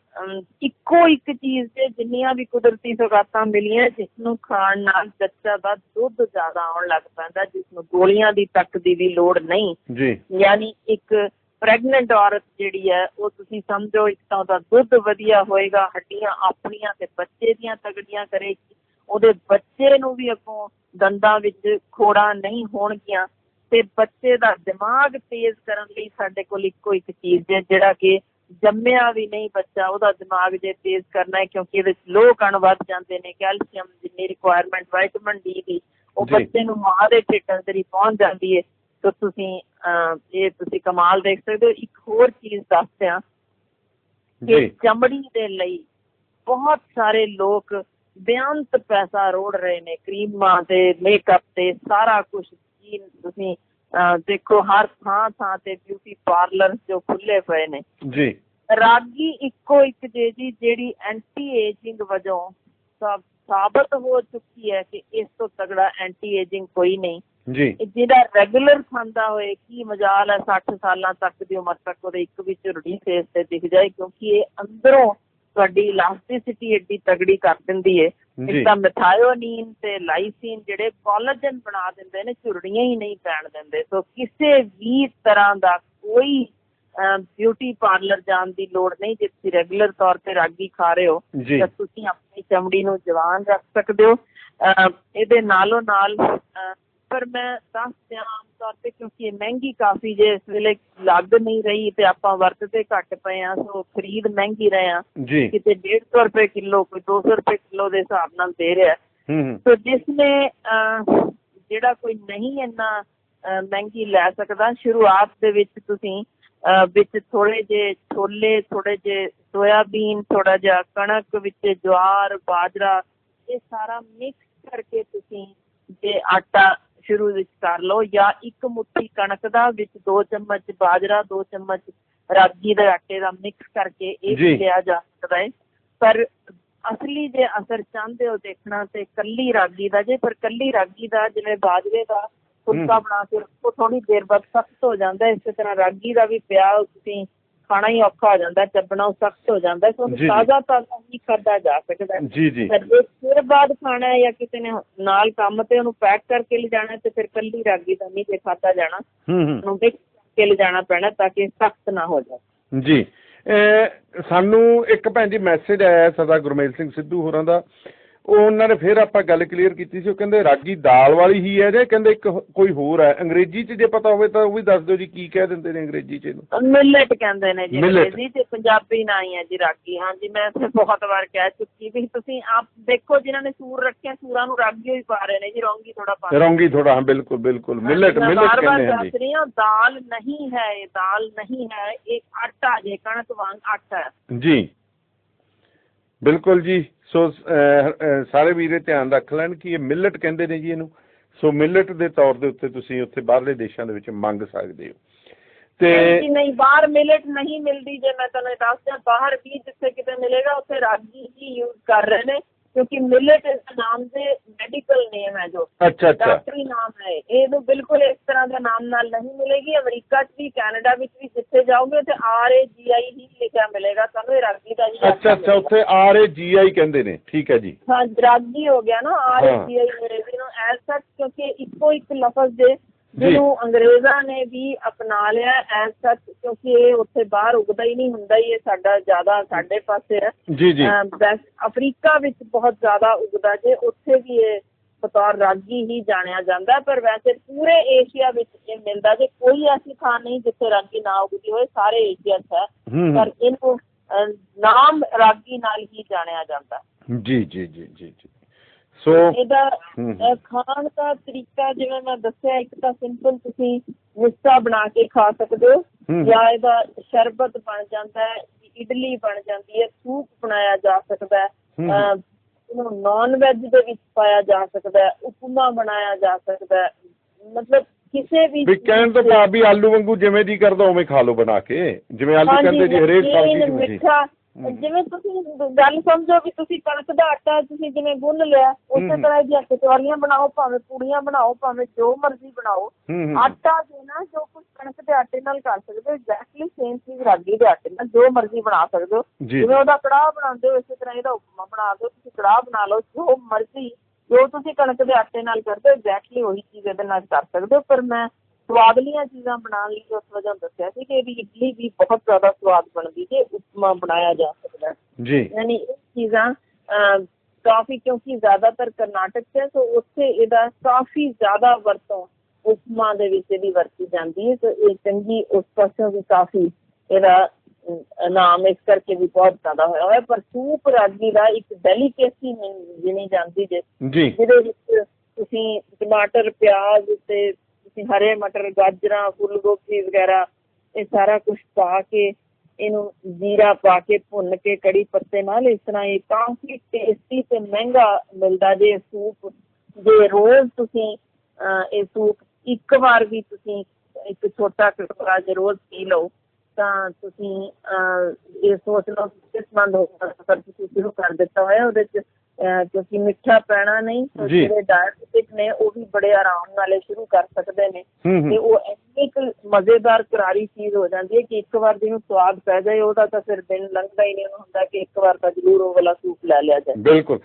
ਇੱਕੋ ਇੱਕ ਚੀਜ਼ ਤੇ ਜਿੰਨੀਆਂ ਵੀ ਕੁਦਰਤੀ ਸੌਗਾਤਾਂ ਮਿਲੀਆਂ ਜਿਸ ਨੂੰ ਖਾਣ ਨਾਲ ਬੱਚਾ ਦਾ ਦੁੱਧ ਜ਼ਿਆਦਾ ਆਉਣ ਲੱਗ ਪੈਂਦਾ ਜਿਸ ਨੂੰ ਗੋਲੀਆਂ ਦੀ ਤੱਕ ਦੀ ਵੀ ਲੋੜ ਨਹੀਂ। ਜੀ। ਯਾਨੀ ਇੱਕ ਪ੍ਰੈਗਨੈਂਟ ਔਰਤ ਜਿਹੜੀ ਹੈ ਉਹ ਤੁਸੀਂ ਸਮਝੋ ਇੱਕ ਤਾਂ ਉਹਦਾ ਦੁੱਧ ਵਧੀਆ ਹੋਏਗਾ ਹੱਡੀਆਂ ਆਪਣੀਆਂ ਤੇ ਬੱਚੇ ਦੀਆਂ ਤਗੜੀਆਂ ਕਰੇਗੀ ਉਹਦੇ ਬੱਚੇ ਨੂੰ ਵੀ ਅੱਗੋਂ ਦੰਦਾਂ ਵਿੱਚ ਖੋੜਾਂ ਨਹੀਂ ਹੋਣਗੀਆਂ ਤੇ ਬੱਚੇ ਦਾ ਦਿਮਾਗ ਤੇਜ਼ ਕਰਨ ਲਈ ਸਾਡੇ ਕੋਲ ਇੱਕੋ ਇੱਕ ਚੀਜ਼ ਹੈ ਜਿਹੜਾ ਕਿ ਜੰਮਿਆ ਵੀ ਨਹੀਂ ਬੱਚਾ ਉਹਦਾ ਦਿਮਾਗ ਜੇ ਤੇਜ਼ ਕਰਨਾ ਹੈ ਕਿਉਂਕਿ ਇਹਦੇ ਵਿੱਚ ਲੋਹ ਕਣ ਵੱਧ ਜਾਂਦੇ ਨੇ ਕੈਲਸ਼ੀਅਮ ਜਿੰਨੀ ਰਿਕੁਆਇਰਮੈਂਟ ਵਿਟਾਮਿਨ ਡੀ ਦੀ ਉਹ। ਬੱਚੇ ਨੂੰ ਮਾਂ ਦੇ ਢਿੱਡ ਅੰਦਰ ਹੀ ਪਹੁੰਚ ਜਾਂਦੀ ਹੈ ਤਾਂ ਤੁਸੀਂ ਇਹ ਤੁਸੀਂ ਕਮਾਲ ਦੇਖ ਸਕਦੇ ਹੋ। ਇੱਕ ਹੋਰ ਚੀਜ਼ ਦੱਸਦੇ ਹਾਂ ਕਿ ਜੀ। ਚਮੜੀ ਦੇ ਲਈ ਬਹੁਤ ਸਾਰੇ ਲੋਕ ਬੇਅੰਤ ਪੈਸਾ ਰੋੜ ਰਹੇ ਨੇ। ਕਰੀਮਾਂ ਤੇ ਮੇਕਅਪ ਤੇ ਸਾਰਾ ਕੁਝ ਕੀ ਤੁਸੀਂ ਦੇਖੋ ਹਰ ਥਾਂ ਥਾਂ ਤੇ ਬਿਊਟੀ ਪਾਰਲਰ ਜੋ ਖੁੱਲੇ ਪਏ ਨੇ। ਜੀ। ਰਾਗੀ ਇੱਕੋ ਇੱਕ ਜੇ ਜੀ ਜਿਹੜੀ ਐਂਟੀ ਏਜਿੰਗ ਵਜੋਂ ਸਾਬਤ ਹੋ ਚੁੱਕੀ ਹੈ ਕਿ ਇਸ ਤੋਂ ਤਗੜਾ ਐਂਟੀ ਏਜਿੰਗ ਕੋਈ ਨਹੀਂ। ਜੀ। ਜਿਹੜਾ ਰੈਗੂਲਰ ਖਾਂਦਾ ਹੋਏ ਕੀ ਮਜਾਲ ਹੈ 60 ਸਾਲਾਂ ਤੱਕ ਦੀ ਉਮਰ ਤੱਕ ਉਹਦੇ ਇੱਕ ਵੀ ਝੁਰੜੀ ਫੇਸ ਤੇ ਦਿਖ ਜਾਏ ਕਿਉਂਕਿ ਇਹ ਅੰਦਰੋਂ ਤੁਹਾਡੀ ਇਲਾਸਟਿਸਿਟੀ ਏਡੀ ਤਗੜੀ ਕਰ ਦਿੰਦੀ ਹੈ ਜੀ। ਇਸ ਦਾ ਮਿਥਾਇਓਨੀਨ ਤੇ ਲਾਈਸੀਨ ਜਿਹੜੇ ਕੋਲਾਜਨ ਬਣਾ ਦਿੰਦੇ ਨੇ ਝੁਰੜੀਆਂ ਹੀ ਨਹੀਂ ਪੈਣ ਦਿੰਦੇ। ਸੋ ਕਿਸੇ ਵੀ ਤਰ੍ਹਾਂ ਦਾ ਕੋਈ ਬਿਊਟੀ ਪਾਰਲਰ ਜਾਣ ਦੀ ਲੋੜ ਨਹੀਂ ਜੇ ਤੁਸੀਂ ਰੈਗੂਲਰ ਤੌਰ ਤੇ ਰਾਗੀ ਖਾ ਰਹੇ ਹੋ ਤਾਂ ਤੁਸੀਂ ਆਪਣੀ ਚਮੜੀ ਨੂੰ ਜਵਾਨ ਰੱਖ ਸਕਦੇ ਹੋ। ਇਹਦੇ ਨਾਲੋਂ ਨਾਲ ਪਰ ਮੈਂ ਦੱਸ ਦਿਆਂ ਆਮ ਤੌਰ ਤੇ ਕਿਉਂਕਿ ਇਹ ਮਹਿੰਗੀ ਕਾਫੀ ਜੇ ਇਸ ਵੇਲੇ ਲੱਗ ਨਹੀਂ ਰਹੀ ਤੇ ਆਪਾਂ ਵਰਤਦੇ ਘੱਟ ਪਏ ਆ ਸੋ ਖਰੀਦ ਮਹਿੰਗੀ ਰਹੇ ਆ ਕਿਤੇ 150 ਰੁਪਏ ਕਿਲੋ ਕੋਈ 200 ਰੁਪਏ ਕਿਲੋ ਦੇ ਹਿਸਾਬ ਨਾਲ ਦੇ ਰਿਹਾ। ਸੋ ਜਿਸ ਨੇ ਜਿਹੜਾ ਕੋਈ ਨਹੀਂ ਇੰਨਾ ਮਹਿੰਗੀ ਲੈ ਸਕਦਾ ਸ਼ੁਰੂਆਤ ਦੇ ਵਿੱਚ ਤੁਸੀਂ ਵਿੱਚ ਥੋੜੇ ਜੇ ਛੋਲੇ ਥੋੜੇ ਜੇ ਸੋਇਆਬੀਨ ਥੋੜਾ ਜਿਹਾ ਕਣਕ ਵਿੱਚ ਜਵਾਰ ਬਾਜਰਾ ਇਹ ਸਾਰਾ ਮਿਕਸ ਕਰਕੇ ਤੁਸੀਂ ਜੇ ਆਟਾ ਸ਼ੁਰੂ ਵਿੱਚ ਕਰ ਲਓ ਜਾਂ ਇੱਕ ਮੁੱਠੀ ਕਣਕ ਦਾ ਵਿੱਚ 2 ਚਮਚ ਬਾਜਰਾ 2 ਚਮਚ ਰਾਗੀ ਦੇ ਆਟੇ ਦਾ ਮਿਕਸ ਕਰਕੇ ਇਹ ਲਿਆ ਜਾ ਸਕਦਾ ਹੈ ਪਰ ਅਸਲੀ ਜੇ ਅਸਰ ਚਾਹੁੰਦੇ ਹੋ ਦੇਖਣਾ ਤੇ ਕੱਲੀ ਰਾਗੀ ਦਾ ਜੇ ਪਰ ਕੱਲੀ ਰਾਗੀ ਦਾ ਜਿਵੇਂ ਬਾਜਰੇ ਦਾ ਫੁਲਕਾ। ਬਣਾ ਕੇ ਰੱਖੋ ਥੋੜੀ ਦੇਰ ਬਾਅਦ ਸਖਤ ਹੋ ਜਾਂਦਾ। ਇਸੇ ਤਰ੍ਹਾਂ ਰਾਗੀ ਦਾ ਵੀ ਪਿਆ ਤੁਸੀਂ ਖਾਣਾ ਹੀ ਔਖਾ ਹੋ ਜਾਂਦਾ ਚੱਬਣਾ ਸਖਤ ਹੋ ਜਾਂਦਾ ਸੋ। ਤਾਜ਼ਾ ਤਾਜ਼ਾ ਹੀ ਖਾਧਾ ਜਾ ਸਕਦਾ। ਜੀ ਜੀ। ਫਿਰ ਬਾਅਦ ਖਾਣਾ ਹੈ ਜਾਂ ਕਿਸੇ ਨੇ ਨਾਲ ਕੰਮ ਤੇ ਉਹਨੂੰ ਪੈਕ ਕਰਕੇ ਲਿਜਾਣਾ ਹੈ ਤੇ ਫਿਰ ਕੱਲੀ ਰਾਗੀ ਦਾ ਨਹੀਂ ਜੇ ਖਾਧਾ ਜਾਣਾ ਹੂੰ ਹੂੰ। ਉਹਨੂੰ ਮਿਕਸ ਕਰਕੇ ਲਿਜਾਣਾ ਪੈਣਾ ਤਾਂ ਕਿ ਸਖਤ ਨਾ ਹੋ ਜਾਵੇ। ਜੀ। ਸਾਨੂੰ ਇੱਕ ਭੈਣ ਜੀ ਮੈਸੇਜ ਆਇਆ ਸਦਾ ਗੁਰਮੇਲ ਸਿੰਘ ਸਿੱਧੂ ਹੋਰਾਂ ਦਾ। ਉਹ ਉਹਨਾਂ ਨੇ ਫਿਰ ਆਪਾਂ ਗੱਲ ਕਲੀਅਰ ਕੀਤੀ ਸੀ ਉਹ ਕਹਿੰਦੇ ਰਾਗੀ ਦਾਲ ਵਾਲੀ ਹੀ ਹੈ ਜਾਂ ਕਹਿੰਦੇ ਇੱਕ ਹੋ- ਕੋਈ ਹੋਰ ਹੈ। ਅੰਗਰੇਜ਼ੀ 'ਚ ਜੇ ਪਤਾ ਹੋਵੇ ਤਾਂ ਉਹ ਵੀ ਦੱਸ ਦਿਓ ਜੀ ਕੀ ਕਹਿ ਦਿੰਦੇ ਨੇ ਅੰਗਰੇਜ਼ੀ 'ਚ ਇਹਨੂੰ? ਮਿਲਟ ਕਹਿੰਦੇ ਨੇ ਜੀ। ਅੰਗਰੇਜ਼ੀ ਤੇ ਪੰਜਾਬੀ ਨਾ ਹੀ ਹੈ ਜੀ ਰਾਗੀ। ਹਾਂਜੀ ਮੈਂ ਤੇ ਬਹੁਤ ਵਾਰ ਕਹਿ ਚੁੱਕੀ ਵੀ ਤੁਸੀਂ ਆਪ ਦੇਖੋ ਜਿਨ੍ਹਾਂ ਨੇ ਸੂਰ ਰੱਖਿਆ ਸੂਰਾਂ ਨੂੰ ਰਾਗੀ ਹੀ ਪਾ ਰਹੇ ਨੇ ਜੀ ਰੌਂਗੀ ਥੋੜਾ ਪਾ। ਰੌਂਗੀ ਥੋੜਾ ਹਾਂ ਬਿਲਕੁਲ ਬਿਲਕੁਲ। ਮਿਲਟ ਮਿਲਟ ਕਹਿੰਦੇ ਹਾਂ ਜੀ ਦੱਸ ਰਹੀ ਹਾਂ ਦਾਲ ਨਹੀਂ ਹੈ ਇਹ ਦਾਲ ਨਹੀਂ ਹੈ ਇਹ ਆਟਾ ਜੇ ਕਣਕ ਵਾਂਗ ਆਟਾ ਹੈ। ਜੀ। ਬਿਲਕੁਲ ਜੀ। ਸੋ ਅਹ, ਅਹ, ਸਾਰੇ ਵੀਰੇ ਧਿਆਨ ਰੱਖ ਲੈਣ ਕਿ ਇਹ ਮਿਲਟ ਕਹਿੰਦੇ ਨੇ ਜੀ ਇਹਨੂੰ। ਸੋ ਮਿਲਟ ਦੇ ਤੌਰ ਦੇ ਉੱਤੇ ਤੁਸੀਂ ਉੱਥੇ ਬਾਹਰਲੇ ਦੇਸ਼ਾਂ ਦੇ ਵਿੱਚ ਮੰਗ ਸਕਦੇ ਹੋ। ਤੇ ਨਹੀਂ ਬਾਹਰ ਮਿਲਟ ਨਹੀਂ ਮਿਲਦੀ ਜੇ ਮੈਂ ਤੁਹਾਨੂੰ ਦੱਸ ਬਾਹਰ ਵੀ ਜਿੱਥੇ ਕਿਤੇ ਮਿਲੇਗਾ ਉੱਥੇ ਰਾਗੀ ਹੀ ਯੂਜ਼ ਕਰ ਰਹੇ ਨੇ। ਕਿਉਂਕਿ ਮਿਲਟ ਇਸ ਨਾਮ ਦੇ ਮੈਡੀਕਲ ਨੇਮ ਹੈ ਜੋ। ਅੱਛਾ ਅੱਛਾ। ਡਾਕਟਰੀ ਨਾਮ ਹੈ। ਇਹ ਨੂੰ ਬਿਲਕੁਲ ਇਸ ਤਰ੍ਹਾਂ ਦਾ ਨਾਮ ਨਾਲ ਨਹੀਂ ਮਿਲੇਗੀ। ਅਮਰੀਕਾ 'ਚ ਵੀ ਕੈਨੇਡਾ ਵਿੱਚ ਵੀ ਜਿੱਥੇ ਜਾਓਗੇ ਉੱਥੇ ਆਰ ਏ ਜੀ ਆਈ ਹੀ ਲਿਖਿਆ ਮਿਲੇਗਾ ਤੁਹਾਨੂੰ। ਇਹ ਰਾਗੀ ਦਾ ਹੀ ਅੱਛਾ ਅੱਛਾ ਉੱਥੇ ਆਰ ਏ ਜੀ ਆਈ ਕਹਿੰਦੇ ਨੇ। ਠੀਕ ਹੈ ਜੀ। ਹਾਂ ਰਾਗੀ ਹੋ ਗਿਆ ਨਾ। R A. ਜੀ ਆਈ ਅੰਗਰੇਜ਼ੀ ਨੂੰ ਐਸ ਸੱਚ ਕਿਉਂਕਿ ਇੱਕੋ ਇੱਕ ਲਫ਼ਜ਼ ਦੇ ਜਿਹਨੂੰ ਅੰਗਰੇਜ਼ਾਂ ਨੇ ਵੀ ਅਪਣਾ ਲਿਆ ਐਸ ਸੱਚ ਕਿਉਂਕਿ ਇਹ ਉੱਥੇ ਬਾਹਰ ਉਗਦਾ ਹੀ ਨਹੀਂ ਹੁੰਦਾ ਹੀ ਇਹ ਸਾਡਾ ਜ਼ਿਆਦਾ ਸਾਡੇ ਪਾਸੇ ਹੈ। ਜੀ ਜੀ। ਅਫਰੀਕਾ ਵਿੱਚ ਬਹੁਤ ਜ਼ਿਆਦਾ ਉਗਦਾ ਜੇ ਉੱਥੇ ਵੀ ਇਹ ਬਤੌਰ ਰਾਗੀ ਹੀ ਜਾਣਿਆ ਜਾਂਦਾ ਪਰ ਵੈਸੇ ਪੂਰੇ ਏਸ਼ੀਆ ਵਿੱਚ ਇਹ ਮਿਲਦਾ ਜੇ ਕੋਈ ਐਸੀ ਥਾਂ ਨਹੀਂ ਜਿੱਥੇ ਰਾਗੀ ਨਾ ਉਗਦੀ ਹੋਏ ਸਾਰੇ ਏਸ਼ੀਆ 'ਚ ਹੈ। ਪਰ। ਇਹਨੂੰ ਨਾਮ ਰਾਗੀ ਨਾਲ ਹੀ ਜਾਣਿਆ ਜਾਂਦਾ। ਜੀ ਜੀ ਜੀ ਜੀ। ਸੋ ਇਹਦਾ ਖਾਣ ਦਾ ਤਰੀਕਾ ਜਿਵੇਂ ਮੈਂ ਦੱਸਿਆ ਇੱਕ ਤਾਂ ਸਿੰਪਲ ਤੁਸੀਂ ਮਿੱਠਾ ਬਣਾ ਕੇ ਖਾ ਸਕਦੇ ਹੋ। ਜਾਂ ਇਹਦਾ ਸ਼ਰਬਤ ਬਣ ਜਾਂਦਾ ਹੈ ਇਡਲੀ ਬਣ ਜਾਂਦੀ ਹੈ ਸੂਪ ਬਣਾਇਆ ਜਾ ਸਕਦਾ ਹੈ ਇਹਨੂੰ ਨਾਨ ਵੈਜ ਦੇ ਵਿੱਚ ਪਾਇਆ ਜਾ ਸਕਦਾ ਹੈ ਉਪਮਾ ਬਣਾਇਆ ਜਾ ਸਕਦਾ ਹੈ ਮਤਲਬ ਕਿਸੇ ਵੀ ਵੀ ਕਹਿਣ ਤੋਂ ਭਾਵ ਵੀ ਆਲੂ ਵਾਂਗੂ ਜਿਵੇਂ ਦੀ ਕਰਦਾ ਉਵੇਂ ਖਾ ਲਓ ਬਣਾ ਕੇ ਜਿਵੇਂ ਆਲੂ ਕਹਿੰਦੇ ਜੀ ਹਰੇਕ ਸਬਜ਼ੀ ਨਮਕੀਨ, ਚ ਮਿੱਠੀ। ਜਿਵੇਂ ਤੁਸੀਂ ਗੱਲ ਸਮਝੋ ਵੀ ਤੁਸੀਂ ਕਣਕ ਦਾ ਆਟਾ ਤੁਸੀਂ ਜਿਵੇਂ ਗੁੰਨ ਲਿਆ ਉਸੇ ਹੂੰ। ਤਰ੍ਹਾਂ ਦੀਆਂ ਕਚੌਰੀਆਂ ਬਣਾਓ ਭਾਵੇਂ ਪੂੜੀਆਂ ਬਣਾਓ ਭਾਵੇਂ ਜੋ ਮਰਜ਼ੀ ਬਣਾਓ। ਆਟਾ ਨਾ ਜੋ ਕੁਝ ਕਣਕ ਦੇ ਆਟੇ ਨਾਲ ਕਰ ਸਕਦੇ ਹੋ ਐਗਜ਼ੈਕਟਲੀ ਸੇਮ ਚੀਜ਼ ਰਾਗੀ ਦੇ ਆਟੇ ਨਾਲ ਜੋ ਮਰਜ਼ੀ ਬਣਾ ਸਕਦੇ ਹੋ। ਜਿਵੇਂ ਉਹਦਾ ਕੜਾਹ ਬਣਾਉਂਦੇ ਹੋ ਇਸੇ ਤਰ੍ਹਾਂ ਇਹਦਾ ਉਪਮਾ ਬਣਾ ਦਿਓ ਤੁਸੀਂ ਕੜਾਹ ਬਣਾ ਲਓ ਜੋ ਮਰਜ਼ੀ ਜੋ ਤੁਸੀਂ ਕਣਕ ਦੇ ਆਟੇ ਨਾਲ ਕਰਦੇ ਹੋ ਐਗਜ਼ੈਕਟਲੀ ਉਹੀ ਚੀਜ਼ ਇਹਦੇ ਨਾਲ ਕਰ ਸਕਦੇ ਹੋ। ਪਰ ਮੈਂ ਸਵਾਦਲੀਆਂ ਚੀਜ਼ਾਂ ਬਣਾਉਣ ਲਈ ਉਸ ਵਜ੍ਹਾ ਦੱਸਿਆ ਸੀ ਕਿ ਇਹਦੀ ਇਡਲੀ ਵੀ ਬਹੁਤ ਜ਼ਿਆਦਾ ਸਵਾਦ ਬਣਦੀ ਜੇ ਉਪਮਾ ਬਣਾਇਆ ਜਾ ਸਕਦਾ। ਜੀ। ਯਾਨੀ ਇਹ ਚੀਜ਼ਾਂ ਕਾਫੀ ਕਿਉਂਕਿ ਜ਼ਿਆਦਾਤਰ ਕਰਨਾਟਕ 'ਚ ਹੈ ਸੋ ਉੱਥੇ ਇਹਦਾ ਕਾਫੀ ਜ਼ਿਆਦਾ ਵਰਤੋਂ ਉਪਮਾ ਦੇ ਵਿੱਚ ਇਹਦੀ ਵਰਤੀ ਜਾਂਦੀ ਹੈ ਸੋ ਇਹ ਚੰਗੀ ਉਸ ਪਾਸੋਂ ਵੀ ਕਾਫੀ ਇਹਦਾ ਨਾਮ ਇਸ ਕਰਕੇ ਵੀ ਬਹੁਤ ਜ਼ਿਆਦਾ ਹੋਇਆ ਹੋਇਆ ਪਰ ਸੂਪ ਰਾਗੀ ਦਾ ਇੱਕ ਡੈਲੀਕੇਸੀ ਗਿਣੀ ਜਾਂਦੀ ਜੀ। ਜਿਹਦੇ ਵਿੱਚ ਤੁਸੀਂ ਟਮਾਟਰ ਪਿਆਜ਼ ਤੇ ਤੁਸੀਂ ਹਰੇ ਮਟਰ ਗਾਜਰਾਂ ਫੁੱਲ ਗੋਭੀ ਵਗੈਰਾ ਇਹ ਸਾਰਾ ਕੁਝ ਪਾ ਕੇ ਇਹਨੂੰ ਜੀਰਾ ਪਾ ਕੇ ਭੁੰਨ ਕੇ ਕੜੀ ਪੱਤੇ ਨਾਲ ਇਸ ਤਰ੍ਹਾਂ ਇਹ ਕਾਫੀ ਟੇਸਟੀ ਤੇ ਮਹਿੰਗਾ ਮਿਲਦਾ ਜੇ ਸੂਪ। ਜੇ ਰੋਜ਼ ਤੁਸੀਂ ਇਹ ਸੂਪ ਇੱਕ ਵਾਰ ਵੀ ਤੁਸੀਂ ਇੱਕ ਛੋਟਾ ਕਟੋਰਾ ਜੇ ਰੋਜ਼ ਪੀ ਲਓ ਤਾਂ ਤੁਸੀਂ ਅਹ, ਇਹ ਸੋਚ ਲਓ ਕਿ ਸਿਹਤਮੰਦ ਹੋ ਸਫਰ ਤੁਸੀਂ ਸ਼ੁਰੂ ਕਰ ਦਿੱਤਾ ਹੋਇਆ ਉਹਦੇ ਚ ਕਿਉਂਕਿ ਮਿੱਠਾ ਪੈਣਾ ਨਹੀਂ। ਜਿਹੜੇ ਡਾਇਬੀਟਿਕ ਨੇ ਉਹ ਵੀ ਬੜੇ ਆਰਾਮ ਨਾਲ ਸ਼ੁਰੂ ਕਰ ਸਕਦੇ ਨੇ। ਤੇ ਉਹ ਇੰਨੀ ਕੁ ਮਜ਼ੇਦਾਰ ਕਰਾਰੀ ਚੀਜ਼ ਹੋ ਜਾਂਦੀ ਹੈ ਕਿ ਇੱਕ ਵਾਰ ਜਿਹਨੂੰ ਸਵਾਦ ਪੈ ਜਾਏ ਉਹਦਾ ਤਾਂ ਫਿਰ ਦਿਨ ਲੰਘਦਾ ਹੀ ਨਹੀਂ ਹੁੰਦਾ ਕਿ ਇੱਕ ਵਾਰ ਤਾਂ ਜ਼ਰੂਰ ਉਹ ਵਾਲਾ ਸੂਪ ਲੈ ਲਿਆ ਜਾਏ। ਬਿਲਕੁਲ।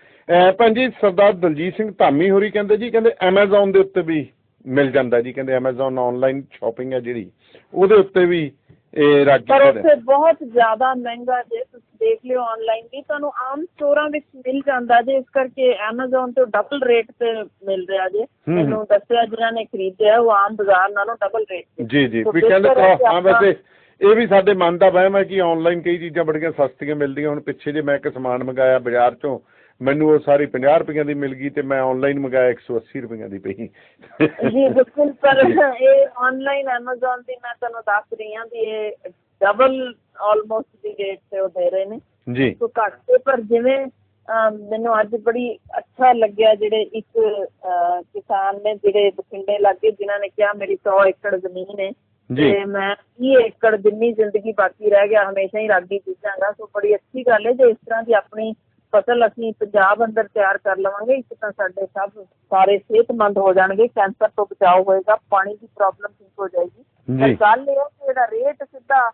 ਭੈਣ ਜੀ ਸਰਦਾਰ ਦਲਜੀਤ ਸਿੰਘ ਧਾਮੀ ਹੋਰੀ ਕਹਿੰਦੇ ਜੀ ਕਹਿੰਦੇ Amazon ਦੇ ਉੱਤੇ ਵੀ ਮਿਲ ਜਾਂਦਾ ਜੀ ਕਹਿੰਦੇ Amazon ਆਨਲਾਈਨ ਸ਼ਾਪਿੰਗ ਹੈ ਜਿਹੜੀ ਉਹਦੇ ਉੱਤੇ ਵੀ ਇਹ ਰਾਗੀ ਪਰ ਉੱਥੇ ਬਹੁਤ ਜ਼ਿਆਦਾ ਮਹਿੰਗਾ ਜੇ ਤੁਸੀਂ ਦੇਖ ਲਿਓ ਆਨਲਾਈਨ ਵੀ ਤੁਹਾਨੂੰ ਆਮ ਸਟੋਰਾਂ ਵਿੱਚ ਮਿਲ ਜਾਂਦਾ ਜੇ ਇਸ ਕਰਕੇ Amazon ਤੋਂ ਡਬਲ ਰੇਟ ਤੇ ਮਿਲ ਰਿਹਾ ਜੇ। ਮੈਨੂੰ ਦੱਸਿਆ ਜਿਨ੍ਹਾਂ ਨੇ ਖਰੀਦਿਆ ਉਹ ਆਮ ਬਾਜ਼ਾਰ ਨਾਲੋਂ ਡਬਲ ਰੇਟ ਤੇ। ਜੀ ਜੀ। ਵੀ ਕਹਿੰਦੇ ਹੈ ਵੈਸੇ ਇਹ ਵੀ ਸਾਡੇ ਮਨ ਦਾ ਵਹਿਮ ਹੈ ਕਿ ਆਨਲਾਈਨ ਕਈ ਚੀਜ਼ਾਂ ਬੜੀਆਂ ਸਸਤੀਆਂ ਮਿਲਦੀਆਂ। ਹੁਣ ਪਿੱਛੇ ਜੇ ਮੈਂ ਇੱਕ ਸਮਾਨ ਮੰਗਾਇਆ ਬਾਜ਼ਾਰ ਚੋਂ ਮੈਨੂੰ ਉਹ ਸਾਰੀ 50 ਰੁਪਈਆਂ ਦੀ ਮਿਲ ਗਈ ਤੇ ਮੈਂ ਆਨਲਾਈਨ ਮੰਗਾਇਆ 180 ਰੁਪਈਆਂ ਦੀ ਪਈ। ਜੀ ਬਿਲਕੁਲ ਪਰ ਇਹ ਆਨਲਾਈਨ Amazon ਦੀ ਮੈਂ ਤੁਹਾਨੂੰ ਦੱਸ ਰਹੀ ਹਾਂ ਵੀ ਇਹ ਡਬਲ ਆਲਮੋਸਟ ਦੀ ਰੇਟ ਤੇ ਉਹ ਦੇ ਰਹੇ ਨੇ। ਜੀ। ਤੋਂ ਘੱਟ ਤੇ ਪਰ ਜਿਵੇਂ ਮੈਨੂੰ ਅੱਜ ਬੜੀ ਅੱਛਾ ਲੱਗਿਆ ਜਿਹੜੇ ਇੱਕ ਕਿਸਾਨ ਨੇ ਜਿਹੜੇ ਬਠਿੰਡੇ ਲੱਗੇ ਜਿਨ੍ਹਾਂ ਨੇ ਕਿਹਾ ਮੇਰੀ 100 ਏਕੜ ਜ਼ਮੀਨ ਹੈ। ਤੇ ਮੈਂ 30 ਏਕੜ ਜਿੰਨੀ ਜ਼ਿੰਦਗੀ ਬਾਕੀ ਰਹਿ ਗਿਆ ਹਮੇਸ਼ਾ ਹੀ ਰਾਗੀ ਬੀਜਾਂਗਾ। ਸੋ ਬੜੀ ਅੱਛੀ ਗੱਲ ਹੈ ਜੇ ਇਸ ਤਰ੍ਹਾਂ ਦੀ ਆਪਣੀ ਫਸਲ ਅਸੀਂ ਪੰਜਾਬ ਅੰਦਰ ਤਿਆਰ ਕਰ ਲਵਾਂਗੇ ਇੱਕ ਤਾਂ ਸਾਡੇ ਸਭ ਸਾਰੇ ਸਿਹਤਮੰਦ ਹੋ ਜਾਣਗੇ ਕੈਂਸਰ ਤੋਂ ਬਚਾਓ ਹੋਏਗਾ ਪਾਣੀ ਦੀ ਪ੍ਰੋਬਲਮ ਠੀਕ ਹੋ ਜਾਏਗੀ। ਪਰ ਜੀ ਗੱਲ ਇਹ ਹੈ ਕਿ ਇਹਦਾ ਰੇਟ ਸਿੱਧਾ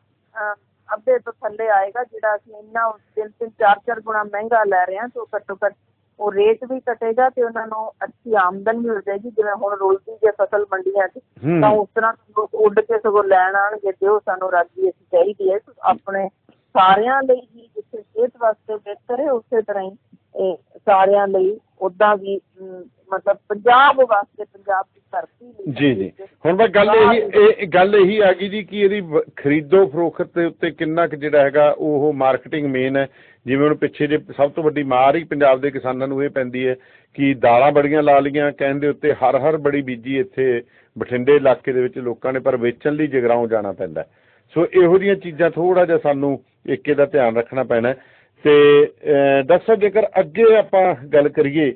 ਅੱਧੇ ਤੋਂ ਥੱਲੇ ਆਏਗਾ ਜਿਹੜਾ ਅਸੀਂ ਇੰਨਾ ਤਿੰਨ ਤਿੰਨ ਚਾਰ ਚਾਰ ਗੁਣਾ ਮਹਿੰਗਾ ਲੈ ਰਹੇ ਹਾਂ ਤੋਂ ਘੱਟੋ ਘੱਟ ਉਹ ਰੇਟ ਵੀ ਘਟੇਗਾ ਤੇ ਉਹਨਾਂ ਨੂੰ ਅੱਛੀ ਆਮਦਨ ਵੀ ਹੋ ਜਾਏਗੀ। ਜਿਵੇਂ ਹੁਣ ਰੋਲਦੀ ਜੇ ਫਸਲ ਮੰਡੀਆਂ 'ਚ। ਤਾਂ ਉਸ ਤਰ੍ਹਾਂ ਲੋਕ ਉੱਡ ਕੇ ਸਗੋਂ ਲੈਣ ਆਣਗੇ ਦਿਓ ਸਾਨੂੰ ਰਾਜੀ ਅਸੀਂ ਚਾਹੀਦੀ ਹੈ। ਆਪਣੇ ਸਾਰਿਆਂ ਲਈ ਹੀ ਜਿੱਥੇ ਸਿਹਤ ਵਾਸਤੇ ਬਿਹਤਰ ਹੈ ਉਸੇ ਤਰ੍ਹਾਂ ਹੀ ਇਹ ਸਾਰਿਆਂ ਲਈ ਉਦਾਂ ਵੀ ਮਤਲਬ ਪੰਜਾਬ ਵਾਸਤੇ ਪੰਜਾਬ ਦੀ ਧਰਤੀ ਲਈ ਜੀ ਜੀ ਹੁਣ ਬਸ ਗੱਲ ਇਹੀ ਇਹ ਗੱਲ ਇਹੀ ਆ ਗਈ ਜੀ ਕਿ ਇਹਦੀ ਖਰੀਦੋ ਫਰੋਖਤ ਦੇ ਉੱਤੇ ਕਿੰਨਾ ਕੁ ਜਿਹੜਾ ਹੈਗਾ ਉਹ ਮਾਰਕੀਟਿੰਗ ਮੇਨ ਹੈ ਜਿਵੇਂ ਹੁਣ ਪਿੱਛੇ ਜੇ ਸਭ ਤੋਂ ਵੱਡੀ ਮਾਰ ਹੀ ਪੰਜਾਬ ਦੇ ਕਿਸਾਨਾਂ ਨੂੰ ਇਹ ਪੈਂਦੀ ਹੈ ਕਿ ਦਾਲਾਂ ਬੜੀਆਂ ਲਾ ਲਈਆਂ ਕਹਿੰਦੇ ਉੱਤੇ ਹਰ ਹਰ ਬੜੀ ਬੀਜੀ ਇੱਥੇ ਬਠਿੰਡੇ ਇਲਾਕੇ ਦੇ ਵਿੱਚ ਲੋਕਾਂ ਨੇ ਪਰ ਵੇਚਣ ਲਈ ਜਗਰਾਉਂ ਜਾਣਾ ਪੈਂਦਾ ਹੈ। ਸੋ ਇਹੋ ਜਿਹੀਆਂ ਚੀਜ਼ਾਂ ਥੋੜਾ ਜਿਹਾ ਸਾਨੂੰ ਏਕੇ ਦਾ ਧਿਆਨ ਰੱਖਣਾ ਪੈਣਾ। ਤੇ ਸਾਹਿਬ ਜੇਕਰ ਅੱਗੇ ਆਪਾਂ ਗੱਲ ਕਰੀਏ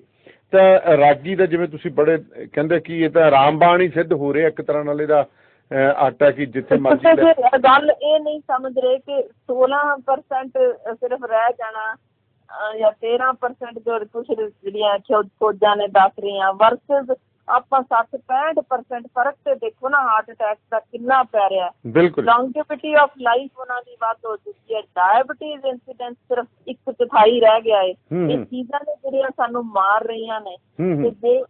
ਤਾਂ ਰਾਗੀ ਦਾ ਜਿਵੇਂ ਤੁਸੀਂ ਬੜੇ ਕਹਿੰਦੇ ਕਿ ਇਹ ਤਾਂ ਰਾਮਬਾਣ ਹੀ ਸਿੱਧ ਹੋ ਰਿਹਾ ਇੱਕ ਤਰ੍ਹਾਂ ਨਾਲ ਇਹਦਾ ਆਟਾ ਕਿ ਜਿੱਥੇ ਮਰਜ਼ੀ ਗੱਲ ਇਹ ਨਹੀਂ ਸਮਝ ਰਹੇ ਕਿ 16% ਸਿਰਫ ਰਹਿ ਜਾਣਾ ਜਾਂ 13% ਜੋ ਕੁਝ ਜਿਹੜੀਆਂ ਖੋਜਾਂ ਨੇ ਦੱਸ ਰਹੀਆਂ ਵਰਸਸ ਆਪਾਂ 60 65% ਫ਼ਰਕ ਤੇ ਦੇਖੋ ਨਾ ਹਾਰਟ ਅਟੈਕ ਦਾ ਕਿੰਨਾ ਪੈ ਰਿਹਾ ਹੈ। ਬਿਲਕੁਲ। ਲੌਂਗੇਵਿਟੀ ਆਫ ਲਾਈਫ ਉਹਨਾਂ ਦੀ ਵੱਧ ਹੋ ਚੁੱਕੀ ਹੈ। ਡਾਇਬੀਟੀਜ਼ ਇਨਸੀਡੈਂਸ ਸਿਰਫ ਇੱਕ ਚੌਥਾਈ ਰਹਿ ਗਿਆ ਹੈ। ਇਹ। ਚੀਜ਼ਾਂ ਨੇ ਜਿਹੜੀਆਂ ਸਾਨੂੰ ਮਾਰ ਰਹੀਆਂ ਨੇ। ਤੇ ਜੇ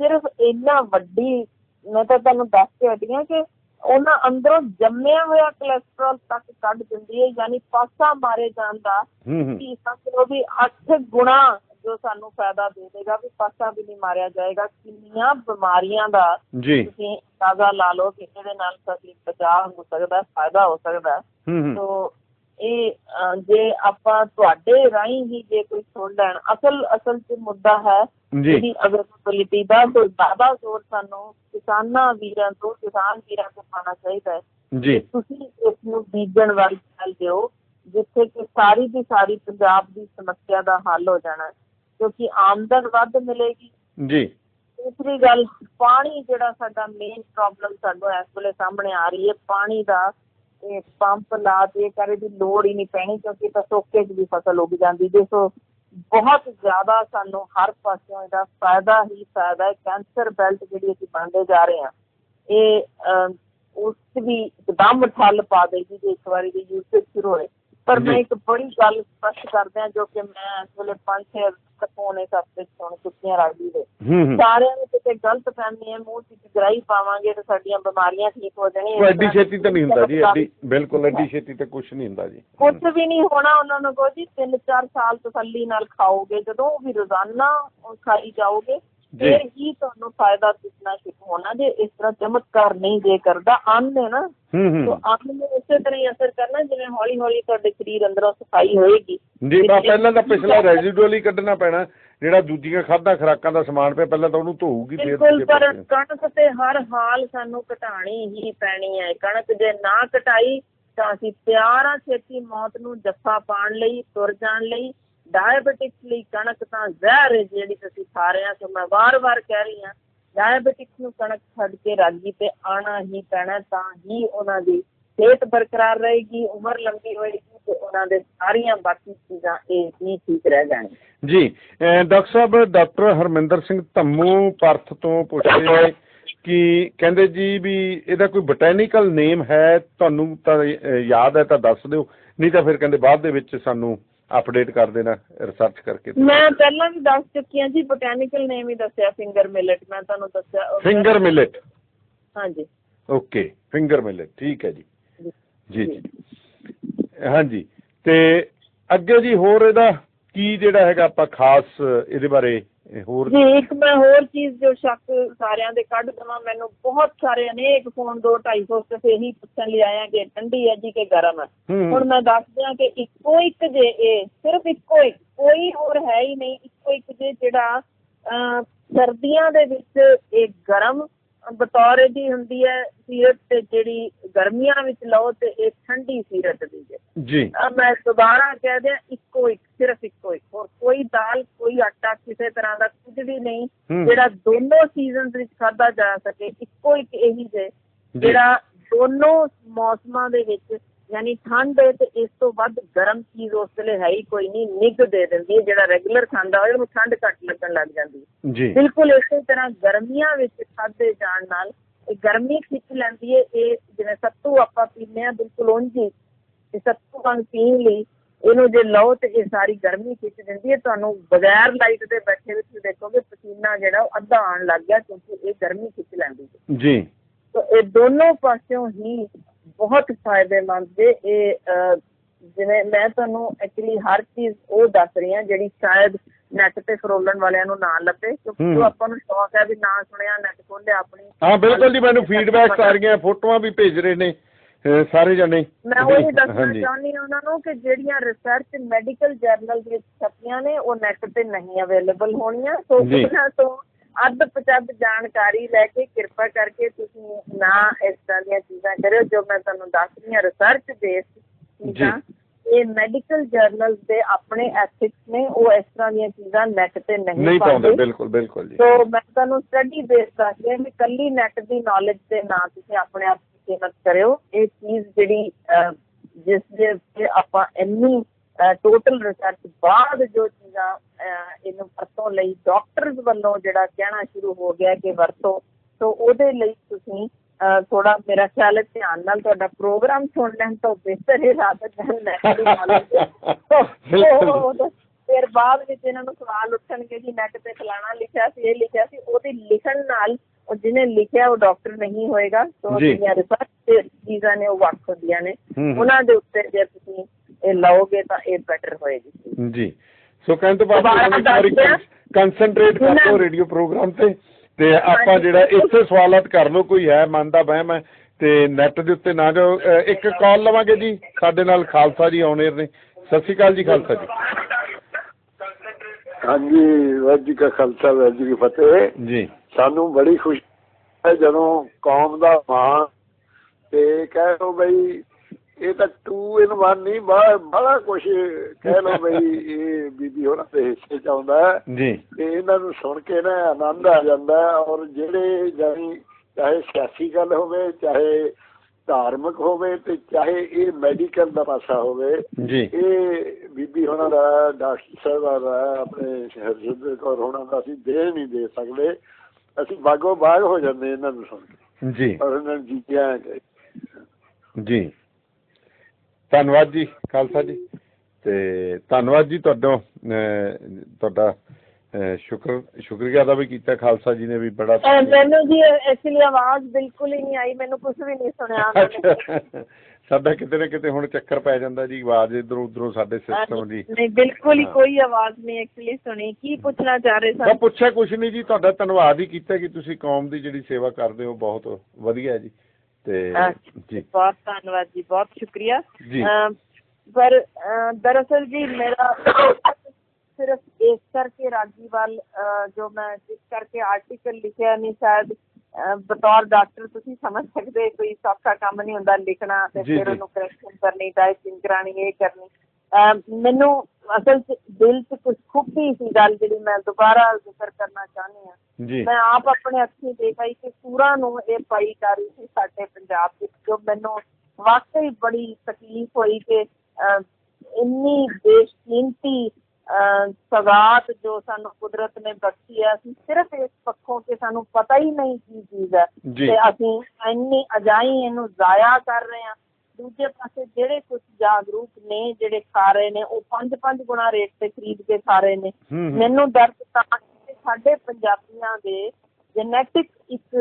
ਸਿਰਫ ਇੰਨਾ ਵੱਡੀ ਮੈਂ ਤਾਂ ਤੁਹਾਨੂੰ ਦੱਸ ਕੇ ਹਟੀ ਹਾਂ ਕਿ ਉਹਨਾਂ ਅੰਦਰੋਂ ਜੰਮਿਆ ਹੋਇਆ ਕੋਲੇਸਟ੍ਰੋਲ ਤੱਕ ਕੱਢ ਦਿੰਦੀ ਹੈ ਯਾਨੀ ਪਾਸਾ ਮਾਰੇ ਜਾਣ ਦਾ ਹੂੰ ਹੂੰ। ਕੀ ਸਮਝ ਲਓ ਵੀ 8 ਗੁਣਾ ਜੋ ਸਾਨੂੰ ਫਾਇਦਾ ਦੇ ਦੇਗਾ ਵੀ ਪਾਸਾ ਵੀ ਨਹੀਂ ਮਾਰਿਆ ਜਾਏਗਾ। ਕਿੰਨੀਆਂ ਬਿਮਾਰੀਆਂ ਦਾ ਜੀ। ਤੁਸੀਂ ਅੰਦਾਜ਼ਾ ਲਾ ਲਓ ਕਿ ਇਹਦੇ ਨਾਲ ਸਾਡੀ ਬਚਾਅ ਹੋ ਸਕਦਾ ਫਾਇਦਾ ਹੋ ਸਕਦਾ। ਹੈ। ਹੂੰ। ਹੂੰ ਸੋ ਇਹ ਜੇ ਆਪਾਂ ਤੁਹਾਡੇ ਰਾਹੀਂ ਹੀ ਜੇ ਕੋਈ ਸੁਣ ਲੈਣ ਅਸਲ ਅਸਲ 'ਚ ਮੁੱਦਾ ਹੈ ਜੀ। ਇਹਦੀ ਅਵੇਲੇਬਿਲਿਟੀ ਦਾ ਕੋਈ ਜ਼ਿਆਦਾ ਜ਼ੋਰ ਸਾਨੂੰ ਕਿਸਾਨਾਂ ਵੀਰਾਂ ਤੋਂ ਕਿਸਾਨ ਵੀਰਾਂ ਤੋਂ ਪਾਉਣਾ ਚਾਹੀਦਾ ਹੈ। ਜੀ। ਤੁਸੀਂ ਇਸ ਨੂੰ ਬੀਜਣ ਵਾਲੀ ਗੱਲ ਦਿਓ ਜਿੱਥੇ ਕਿ ਸਾਰੀ ਦੀ ਸਾਰੀ ਪੰਜਾਬ ਦੀ ਸਮੱਸਿਆ ਦਾ ਹੱਲ ਹੋ ਜਾਣਾ ਹੈ। ਕਿਉਂਕਿ ਆਮਦਨ ਵੱਧ ਮਿਲੇਗੀ। ਜੀ। ਦੂਸਰੀ ਗੱਲ ਪਾਣੀ ਜਿਹੜਾ ਸਾਡਾ ਮੇਨ ਪ੍ਰੋਬਲਮ ਸਾਨੂੰ ਇਸ ਵੇਲੇ ਸਾਹਮਣੇ ਆ ਰਹੀ ਹੈ। ਪਾਣੀ ਦਾ ਇਹ ਪੰਪ ਲਾ ਦੇ ਕਰੇ ਦੀ ਲੋੜ ਹੀ ਨਹੀਂ ਪੈਣੀ ਕਿਉਂਕਿ ਤਾਂ ਸੋਕੇ 'ਚ ਵੀ ਫਸਲ ਉੱਗ ਜਾਂਦੀ। ਜੇ ਸੋ ਬਹੁਤ ਜ਼ਿਆਦਾ ਸਾਨੂੰ ਹਰ ਪਾਸਿਓਂ ਇਹਦਾ ਫਾਇਦਾ ਹੀ ਫਾਇਦਾ ਹੈ। ਕੈਂਸਰ ਬੈਲਟ ਜਿਹੜੀ ਅਸੀਂ ਬਣਦੇ ਜਾ ਰਹੇ ਹਾਂ ਇਹ ਉਸ ਵੀ ਇੱਕਦਮ ਠੱਲ ਪਾ ਦੇਗੀ ਜੇ ਇੱਕ ਵਾਰੀ ਦੀ ਯੂਸੇਜ ਸ਼ੁਰੂ ਹੋਏ। ਪਰ ਮੈਂ। ਇੱਕ ਬੜੀ ਗੱਲ ਸਪਸ਼ਟ ਕਰਦਿਆਂ ਜੋ ਕਿ ਮੈਂ ਇਸ ਵੇਲੇ ਪੰਜ ਛੇ ਤਕੋਨੇ ਸਭ ਸੁਣ ਚੁੱਕੀਆਂ ਰਾਜੀ ਦੇ ਸਾਰਿਆਂ ਨੂੰ ਕਿਤੇ ਗਲਤ ਫਹਿਮੀ ਹੈ ਮੂੰਹ 'ਚ ਗਰਾਈ ਪਾਵਾਂਗੇ ਤੇ ਸਾਡੀਆਂ ਬਿਮਾਰੀਆਂ ਠੀਕ ਹੋ ਜਾਣੀਆਂ ਐਡੀ ਛੇਤੀ ਤਾਂ ਨਹੀਂ ਹੁੰਦਾ ਜੀ ਐਡੀ ਬਿਲਕੁਲ ਐਡੀ ਛੇਤੀ ਤਾਂ ਕੁਝ ਨਹੀਂ ਹੁੰਦਾ ਜੀ ਕੁਝ ਵੀ ਨਹੀਂ ਹੋਣਾ ਉਹਨਾਂ ਨੂੰ ਕਹੋ ਜੀ 3-4 ਸਾਲ ਤਸੱਲੀ ਨਾਲ ਖਾਓਗੇ ਜਦੋਂ ਵੀ ਰੋਜ਼ਾਨਾ ਖਾਈ ਜਾਓਗੇ। ਫਿਰ ਹੀ ਤੁਹਾਨੂੰ ਫਾਇਦਾ ਦਿਸਣਾ ਸ਼ੁਰੂ ਹੋਣਾ ਜੇ ਇਸ ਤਰ੍ਹਾਂ ਚਮਤਕਾਰ ਨਹੀਂ ਜੇ ਕਰਦਾ ਅੰਨ ਹੈ ਨਾ ਹੂੰ ਤੋ ਅੰਨ ਨੇ ਉਸੇ ਤਰ੍ਹਾਂ ਹੀ ਅਸਰ ਕਰਨਾ ਜਿਵੇਂ ਹੌਲੀ ਹੌਲੀ ਤੁਹਾਡੇ ਸਰੀਰ ਅੰਦਰੋਂ ਸਫ਼ਾਈ ਹੋਏਗੀ। ਜੀ ਬਸ ਪਹਿਲਾਂ ਤਾਂ ਪਿਛਲਾ ਰੈਜ਼ੀਡੂਅਲ ਹੀ ਕੱਢਣਾ ਪੈਣਾ ਜਿਹੜਾ ਦੂਜੀਆਂ ਖਾਦਾਂ ਖਰਾਕਾਂ ਦਾ ਸਮਾਨ ਪਿਆ ਪਹਿਲਾਂ ਤਾਂ ਉਹਨੂੰ ਧੋਊਗੀ ਫਿਰ ਬਿਲਕੁਲ ਪਰ। ਕਣਕ ਤੇ ਹਰ ਹਾਲ ਸਾਨੂੰ ਘਟਾਣੀ ਹੀ ਪੈਣੀ ਹੈ। ਕਣਕ ਜੇ ਨਾ ਘਟਾਈ ਤਾਂ ਅਸੀਂ ਤਿਆਰ ਹਾਂ ਛੇਤੀ ਮੌਤ ਨੂੰ ਜੱਫਾ ਪਾਉਣ ਲਈ ਤੁਰ ਜਾਣ ਲਈ ਡਾਇਬਟਿਕਸ ਲਈ ਕਣਕ ਤਾਂ ਜ਼ਹਿਰ ਹੈ ਜਿਹੜੀ ਅਸੀਂ ਖਾ ਰਹੇ ਹਾਂ, ਸੋ ਮੈਂ ਵਾਰ-ਵਾਰ ਕਹਿ ਰਹੀ ਹਾਂ ਡਾਇਬਟਿਕਸ ਨੂੰ ਕਣਕ ਛੱਡ ਕੇ ਰਾਗੀ ਤੇ ਆਣਾ ਹੀ ਪੈਣਾ ਤਾਂ ਹੀ ਉਹਨਾਂ ਦੀ ਸਿਹਤ ਬਰਕਰਾਰ ਰਹੇਗੀ, ਉਮਰ ਲੰਬੀ ਹੋਏਗੀ ਤੇ ਉਹਨਾਂ ਦੇ ਸਾਰੀਆਂ ਬਾਕੀ ਚੀਜ਼ਾਂ ਇਹ ਵੀ ਠੀਕ ਰਹਿ ਜਾਣਗੀਆਂ। ਜੀ ਡਾਕਟਰ ਸਾਹਿਬ, ਡਾਕਟਰ ਹਰਮਿੰਦਰ ਸਿੰਘ ਧੰਮੂ ਪਰਥ ਤੋਂ ਪੁੱਛਦੇ ਕਿ ਕਹਿੰਦੇ ਜੀ ਵੀ ਇਹਦਾ ਕੋਈ ਬੋਟੈਨੀਕਲ ਨੇਮ ਹੈ, ਤੁਹਾਨੂੰ ਤਾਂ ਯਾਦ ਹੈ ਤਾਂ ਦੱਸ ਦਿਓ, ਨਹੀਂ ਤਾਂ ਫਿਰ ਕਹਿੰਦੇ ਬਾਅਦ ਦੇ ਵਿੱਚ ਸਾਨੂੰ ਅਪਡੇਟ ਕਰ ਦੇਣਾ ਰਿਸਰਚ ਕਰਕੇ। ਮੈਂ ਪਹਿਲਾਂ ਵੀ ਦੱਸ ਚੁੱਕੀ ਹਾਂ ਜੀ ਬੋਟੈਨੀਕਲ ਨੇਮ ਹੀ ਦੱਸਿਆ ਫਿੰਗਰ ਮਿਲਟ ਮੈਂ ਤੁਹਾਨੂੰ ਦੱਸਿਆ। ਫਿੰਗਰ ਮਿਲਟ ਹਾਂਜੀ। ਓਕੇ ਫਿੰਗਰ ਮਿਲਟ ਠੀਕ ਹੈ ਜੀ। ਜੀ। ਜੀ ਹਾਂਜੀ ਤੇ ਅੱਗੇ ਜੀ ਹੋਰ ਇਹਦਾ ਕੀ ਜਿਹੜਾ ਹੈਗਾ ਆਪਾਂ ਖਾਸ ਇਹਦੇ ਬਾਰੇ ਹੋਰ ਜੀ ਇੱਕ ਮੈਂ ਹੋਰ ਚੀਜ਼ ਜੋ ਸ਼ੱਕ ਸਾਰਿਆਂ ਦੇ ਕੱਢ ਦਵਾਂ ਮੈਨੂੰ ਬਹੁਤ ਸਾਰੇ ਅਨੇਕ ਫੋਨ ਦੋ 250 ਸਿਰਫ ਇਹੀ ਪੁੱਛਣ ਲਈ ਆਇਆ ਕਿ ਠੰਡੀ ਹੈ ਜੀ ਕਿ ਗਰਮ ਹੈ। ਹੁਣ ਮੈਂ ਦੱਸ ਦਿਆਂ ਕਿ ਇੱਕੋ ਇੱਕ ਜੇ ਇਹ ਸਿਰਫ ਇੱਕੋ ਇੱਕ ਕੋਈ ਹੋਰ ਹੈ ਹੀ ਨਹੀਂ ਇੱਕੋ ਇੱਕ ਜੇ ਜਿਹੜਾ ਸਰਦੀਆਂ ਦੇ ਵਿੱਚ ਇਹ ਗਰਮ ਬਤੌਰ ਦੀ ਹੁੰਦੀ ਹੈ ਸੀਰਤ ਤੇ ਜਿਹੜੀ ਗਰਮੀਆਂ ਵਿੱਚ ਲਓ ਤੇ ਇਹ ਠੰਡੀ ਸੀਰਤ ਦੀ ਜੇ ਜੀ ਆ ਮੈਂ ਦੁਬਾਰਾ ਕਹਿ ਦਿਆਂ ਇੱਕੋ ਇੱਕ ਸਿਰਫ ਇੱਕੋ ਇੱਕ ਹੋਰ ਕੋਈ ਦਾਲ ਕੋਈ ਆਟਾ ਕਿਸੇ ਤਰ੍ਹਾਂ ਦਾ ਕੁਝ ਵੀ ਨਹੀਂ ਹੂੰ। ਜਿਹੜਾ ਦੋਨੋਂ ਸੀਜ਼ਨਸ ਵਿੱਚ ਖਾਧਾ ਜਾ ਸਕੇ ਇੱਕੋ ਇੱਕ ਇਹੀ ਜੀ। ਜਿਹੜਾ ਦੋਨੋਂ ਮੌਸਮਾਂ ਦੇ ਵਿੱਚ ਯਾਨੀ ਠੰਡ ਤੇ ਇਸ ਤੋਂ ਵੱਧ ਗਰਮ ਚੀਜ਼ ਉਸ ਵੇਲੇ ਹੈ ਹੀ ਕੋਈ ਨਹੀਂ ਨਿੱਘ ਦੇ ਦਿੰਦੀ ਹੈ ਜਿਹੜਾ ਰੈਗੂਲਰ ਖਾਂਦਾ ਹੋਵੇ ਉਹਨੂੰ ਠੰਡ ਘੱਟ ਲੱਗਣ ਲੱਗ ਜਾਂਦੀ ਹੈ। ਜੀ। ਬਿਲਕੁਲ ਇਸੇ ਤਰ੍ਹਾਂ ਗਰਮੀਆਂ ਵਿੱਚ ਖਾਦੇ ਜਾਣ ਨਾਲ ਇਹ ਗਰਮੀ ਖਿੱਚ ਲੈਂਦੀ ਹੈ ਇਹ ਜਿਵੇਂ ਸੱਤੂ ਆਪਾਂ ਪੀਂਦੇ ਆ ਬਿਲਕੁਲ ਉਂਝ ਤੇ ਸੱਤੂ ਵਾਂਗ ਪੀਣ ਲਈ ਇਹਨੂੰ ਜੇ ਲਓ ਤੇ ਇਹ ਸਾਰੀ ਗਰਮੀ ਖਿੱਚ ਦਿੰਦੀ ਹੈ। ਤੁਹਾਨੂੰ ਬਗੈਰ ਲਾਈਟ ਦੇ ਬੈਠੇ ਵੀ ਤੁਸੀਂ ਦੇਖੋਗੇ ਪਸੀਨਾ ਜਿਹੜਾ ਉਹ ਅੱਧਾ ਆਉਣ ਲੱਗ ਗਿਆ ਕਿਉਂਕਿ ਇਹ ਗਰਮੀ ਖਿੱਚ ਲੈਂਦੀ ਹੈ। ਜੀ। ਤੋ ਇਹ ਦੋਨੋਂ ਪਾਸਿਓਂ ਹੀ ਬਹੁਤ ਫਾਇਦੇਮੰਦ ਜੇ ਇਹ ਜਿਵੇਂ ਮੈਂ ਤੁਹਾਨੂੰ ਐਕਚੁਅਲੀ ਹਰ ਚੀਜ਼ ਉਹ ਦੱਸ ਰਹੀ ਹਾਂ ਜਿਹੜੀ ਸ਼ਾਇਦ ਨੈਟ ਤੇ ਫਰੋਲਣ ਵਾਲਿਆਂ ਨੂੰ ਨਾ ਲੱਭੇ ਕਿਉਂਕਿ ਹੂੰ। ਜੋ ਆਪਾਂ ਨੂੰ ਸ਼ੌਕ ਹੈ ਵੀ ਨਾ ਸੁਣਿਆ ਨੈਟ ਖੋਲਿਆ ਆਪਣੀ ਹਾਂ ਬਿਲਕੁਲ ਜੀ ਮੈਨੂੰ ਫੀਡਬੈਕ ਆ ਰਹੀਆਂ ਫੋਟੋਆਂ ਵੀ ਭੇਜ ਰਹੇ ਨੇ ਸਾਰੇ ਜਣੇ ਮੈਂ ਉਹੀ ਦੱਸਣਾ ਹਾਂਜੀ ਚਾਹੁੰਦੀ ਹਾਂ ਉਹਨਾਂ ਨੂੰ ਕਿ ਜਿਹੜੀਆਂ ਰਿਸਰਚ ਮੈਡੀਕਲ ਜਰਨਲ ਵਿੱਚ ਛਪੀਆਂ ਨੇ ਉਹ ਨੈਟ ਤੇ ਨਹੀਂ ਅਵੇਲੇਬਲ ਹੋਣੀਆਂ ਸੋ। ਉਹਨਾਂ ਤੋਂ ਅੱਧ ਪਚੱਧ ਜਾਣਕਾਰੀ ਲੈ ਕੇ ਕਿਰਪਾ ਕਰਕੇ ਤੁਸੀਂ ਨਾ ਇਸ ਤਰ੍ਹਾਂ ਦੀਆਂ ਚੀਜ਼ਾਂ ਕਰਿਓ ਜੋ ਮੈਂ ਤੁਹਾਨੂੰ ਦੱਸ ਰਹੀ ਹਾਂ ਰਿਸਰਚ ਬੇਸਡ ਚੀਜ਼ਾਂ। ਇਹ ਮੈਡੀਕਲ ਜਰਨਲਸ ਦੇ ਆਪਣੇ ਐਥਿਕਸ ਨੇ ਉਹ ਇਸ ਤਰ੍ਹਾਂ ਦੀਆਂ ਚੀਜ਼ਾਂ ਨੈਟ ਤੇ ਨਹੀਂ ਨਹੀਂ ਪਾਉਂਦੇ ਬਿਲਕੁਲ ਬਿਲਕੁਲ ਜੀ। ਸੋ ਮੈਂ ਤੁਹਾਨੂੰ ਸਟੱਡੀ ਬੇਸ ਦੱਸ ਰਹੀ ਹਾਂ ਵੀ ਕੱਲੀ ਨੈਟ ਦੀ ਨੌਲੇਜ ਦੇ ਨਾਂ ਤੁਸੀਂ ਆਪਣੇ ਆਪ ਦੀ ਕੀਮਤ ਕਰਿਓ। ਇਹ ਚੀਜ਼ ਜਿਹੜੀ ਜਿਸ ਦੇ ਆਪਾਂ ਇੰਨੀ ਟੋਟਲ ਰਿਸਰਚ ਬਾਅਦ ਜੋ ਚੀਜ਼ਾਂ ਇਹਨੂੰ ਵਰਤੋਂ ਲਈ ਡਾਕਟਰਸ ਵੱਲੋਂ ਜਿਹੜਾ ਕਹਿਣਾ ਸ਼ੁਰੂ ਹੋ ਗਿਆ ਕਿ ਵਰਤੋ ਸੋ ਉਹਦੇ ਲਈ ਤੁਸੀਂ ਥੋੜਾ ਮੇਰਾ ਖਿਆਲ ਹੈ ਧਿਆਨ ਨਾਲ ਤੁਹਾਡਾ ਪ੍ਰੋਗਰਾਮ ਸੁਣ ਲੈਣ ਤੋਂ ਬਿਹਤਰ ਹੈ ਰਾਤ ਦਿਨ ਨੈਟ ਦੀ ਫਿਰ ਬਾਅਦ ਵਿੱਚ ਇਹਨਾਂ ਨੂੰ ਸਵਾਲ ਉੱਠਣਗੇ ਜੀ ਨੈਟ ਤੇ ਫਲਾਣਾ ਲਿਖਿਆ ਸੀ ਇਹ ਲਿਖਿਆ ਸੀ ਉਹਦੀ ਲਿਖਣ ਨਾਲ ਉਹ ਜਿਹਨੇ ਲਿਖਿਆ ਉਹ ਡਾਕਟਰ ਨਹੀਂ ਹੋਏਗਾ ਸੋ। ਜਿਹੜੀਆਂ ਰਿਸਰਚ ਚੀਜ਼ਾਂ ਨੇ ਉਹ ਵੱਖ ਹੁੰਦੀਆਂ ਨੇ। ਉਹਨਾਂ ਦੇ ਉੱਤੇ ਜੇ ਤੁਸੀਂ ਇਹ ਲਓਗੇ ਤਾਂ ਇਹ ਬੈਟਰ ਹੋਏਗੀ। ਜੀ। ਸੋ ਕਹਿਣ ਤੋਂ ਬਾਅਦ। ਕੰਸੈਂਟਰੇਟ ਕਰ। ਲਓ ਰੇਡੀਓ ਪ੍ਰੋਗਰਾਮ ਤੇ। ਤੇ ਆਪਾਂ। ਜਿਹੜਾ ਇੱਥੇ ਸਵਾਲਾਤ ਕਰ ਲਓ ਕੋਈ ਹੈ ਮਨ ਦਾ ਵਹਿਮ ਹੈ ਤੇ ਨੈਟ ਦੇ ਉੱਤੇ ਨਾ ਜਾਓ। ਇੱਕ ਕਾਲ ਲਵਾਂਗੇ ਜੀ ਸਾਡੇ ਨਾਲ ਖਾਲਸਾ ਜੀ ਆਉਣੇਰ ਨੇ। ਸਤਿ ਸ਼੍ਰੀ ਅਕਾਲ ਜੀ ਖਾਲਸਾ ਜੀ। ਹਾਂਜੀ ਵਾਹਿਗੁਰੂ ਜੀ ਕਾ ਖਾਲਸਾ ਵਾਹਿਗੁਰੂ ਜੀ ਕੀ ਫਤਿਹ। ਜੀ। ਸਾਨੂੰ ਬੜੀ ਖੁਸ਼ੀ ਹੈ ਜਦੋਂ ਕੌਮ ਦਾ ਮਾਂ ਤੇ ਕਹਿ ਲੋ ਬਈ ਇਹ ਤਾਂ ਟੂ ਇਨ ਵਨ ਨਹੀਂ ਬੜਾ ਕੁਝ ਕਹਿ ਲੋ ਬਈ ਇਹ ਬੀਬੀ ਹੋਰਾਂ ਦੇ ਹਿੱਸੇ ਚ ਆਉਂਦਾ ਜੀ। ਤੇ ਇਹਨਾਂ ਨੂੰ ਸੁਣ ਕੇ ਨਾ ਆਨੰਦ ਆ ਜਾਂਦਾ ਔਰ ਜਿਹੜੇ ਜਾਨੀ ਚਾਹੇ ਸਿਆਸੀ ਗੱਲ ਹੋਵੇ ਚਾਹੇ ਧਾਰਮਿਕ ਹੋਵੇ ਤੇ ਚਾਹੇ ਇਹ ਮੈਡੀਕਲ ਦਾ ਪਾਸਾ ਹੋਵੇ ਜੀ। ਇਹ ਬੀਬੀ ਹੋਣਾ ਦਾ ਡਾਕਟਰ ਸਾਹਿਬਾਂ ਦਾ ਆਪਣੇ ਹਰਜਿੰਦਰ ਕੌਰ ਹੋਣਾ ਦਾ ਅਸੀਂ ਦੇ ਨਹੀਂ ਦੇ ਸਕਦੇ। ਅਸੀਂ ਬਾਗੋ ਬਾਗ ਹੋ ਜਾਂਦੇ ਇਹਨਾਂ ਨੂੰ ਸੁਣ ਕੇ। ਜੀ। ਔਰ ਇਹਨਾਂ ਨੂੰ ਜੀਤਿਆ ਜੀ। ਧੰਨਵਾਦ ਜੀ ਖਾਲਸਾ ਜੀ। ਤੇ ਧੰਨਵਾਦ ਜੀ ਤੁਹਾਡਾ ਤੁਹਾਡਾ ਸ਼ੁਕਰ ਸ਼ੁਕਰੀਆ ਦਾ ਵੀ ਕੀਤਾ ਖਾਲਸਾ ਜੀ ਨੇ ਵੀ ਬੜਾ ਮੈਨੂੰ ਜੀ ਐਕਚੁਅਲੀ ਆਵਾਜ਼ ਬਿਲਕੁਲ ਹੀ ਨਹੀਂ ਆਈ ਮੈਨੂੰ ਕੁਝ ਵੀ ਨਹੀਂ ਸੁਣਿਆ। ਸਾਡਾ ਕਿਤੇ ਨਾ ਕਿਤੇ ਹੁਣ ਚੱਕਰ ਪੈ ਜਾਂਦਾ ਜੀ ਆਵਾਜ਼ ਇਧਰੋਂ ਉਧਰੋਂ ਸਾਡੇ ਸਿਸਟਮ ਦੀ। ਨਹੀਂ ਬਿਲਕੁਲ ਹੀ। ਕੋਈ ਆਵਾਜ਼ ਨਹੀਂ ਐਕਚੁਅਲੀ ਸੁਣੀ। ਕੀ ਪੁੱਛਣਾ ਚਾਹ ਰਹੇ ਮੈਂ ਸਨ? ਪੁੱਛਿਆ ਕੁਛ ਨਹੀਂ ਜੀ ਤੁਹਾਡਾ ਧੰਨਵਾਦ ਹੀ ਕੀਤਾ ਕਿ ਤੁਸੀਂ ਕੌਮ ਦੀ ਜਿਹੜੀ ਸੇਵਾ ਕਰਦੇ ਹੋ ਬਹੁਤ ਵਧੀਆ ਜੀ। ਤੇ। ਜੀ ਬਹੁਤ ਧੰਨਵਾਦ ਜੀ ਬਹੁਤ ਸ਼ੁਕਰੀਆ ਪਰ ਦਰਅਸਲ ਜੀ ਮੇਰਾ ਸਿਰਫ ਇਸ ਕਰਕੇ ਰਾਜੀਵਾਲ ਜੋ ਮੈਂ ਜਿਸ ਕਰਕੇ ਆਰਟੀਕਲ ਲਿਖਿਆ ਨਹੀਂ ਸ਼ਾਇਦ ਬਤੌਰ ਡਾਕਟਰ ਤੁਸੀਂ ਸਮਝ ਸਕਦੇ ਕੋਈ ਸੌਖਾ ਕੰਮ ਨਹੀਂ ਹੁੰਦਾ ਲਿਖਣਾ ਤੇ ਫਿਰ। ਉਹਨੂੰ ਕਰੈਕਸ਼ਨ ਕਰਨੀ ਟਾਈਪਿੰਗ ਕਰਾਣੀ ਇਹ ਕਰਨੀ ਮੈਨੂੰ ਅਸਲ 'ਚ ਦਿਲ 'ਚ ਕੁਝ ਖੂਬੀ ਸੀ ਗੱਲ ਜਿਹੜੀ ਮੈਂ ਦੁਬਾਰਾ ਜ਼ਿਕਰ ਕਰਨਾ ਚਾਹੁੰਦੀ ਹਾਂ। ਜੀ। ਮੈਂ ਆਪ ਆਪਣੇ ਅੱਖੀਂ ਦੇਖ ਆਈ ਕਿ ਸੂਰਾਂ ਨੂੰ ਇਹ ਪਾਈ ਕਰ ਰਹੀ ਸੀ ਸਾਡੇ ਪੰਜਾਬ ਵਿੱਚ ਜੋ ਮੈਨੂੰ ਵਾਕਈ ਬੜੀ ਤਕਲੀਫ ਹੋਈ ਕਿ ਇੰਨੀ ਬੇਸ਼ਕੀਮਤੀ ਸੌਗਾਤ ਜੋ ਸਾਨੂੰ ਕੁਦਰਤ ਨੇ ਬਖਸ਼ੀ ਹੈ ਅਸੀਂ ਸਿਰਫ ਇਸ ਪੱਖੋਂ ਕਿ ਸਾਨੂੰ ਪਤਾ ਹੀ ਨਹੀਂ ਕੀ ਚੀਜ਼ ਹੈ। ਤੇ ਅਸੀਂ ਇੰਨੀ ਅਜਾਈ ਇਹਨੂੰ ਜ਼ਾਇਆ ਕਰ ਰਹੇ ਹਾਂ ਦੂਜੇ ਪਾਸੇ ਜਿਹੜੇ ਕੁਝ ਜਾਗਰੂਕ ਨੇ ਜਿਹੜੇ ਖਾ ਰਹੇ ਨੇ ਉਹ ਪੰਜ ਪੰਜ ਗੁਣਾ ਰੇਟ ਤੇ ਖਰੀਦ ਕੇ ਖਾ ਰਹੇ ਨੇ। ਮੈਨੂੰ ਦਰਦ ਤਾਂ ਸਾਡੇ ਪੰਜਾਬੀਆਂ ਦੇ ਜੈਨੇਟਿਕ ਇੱਕ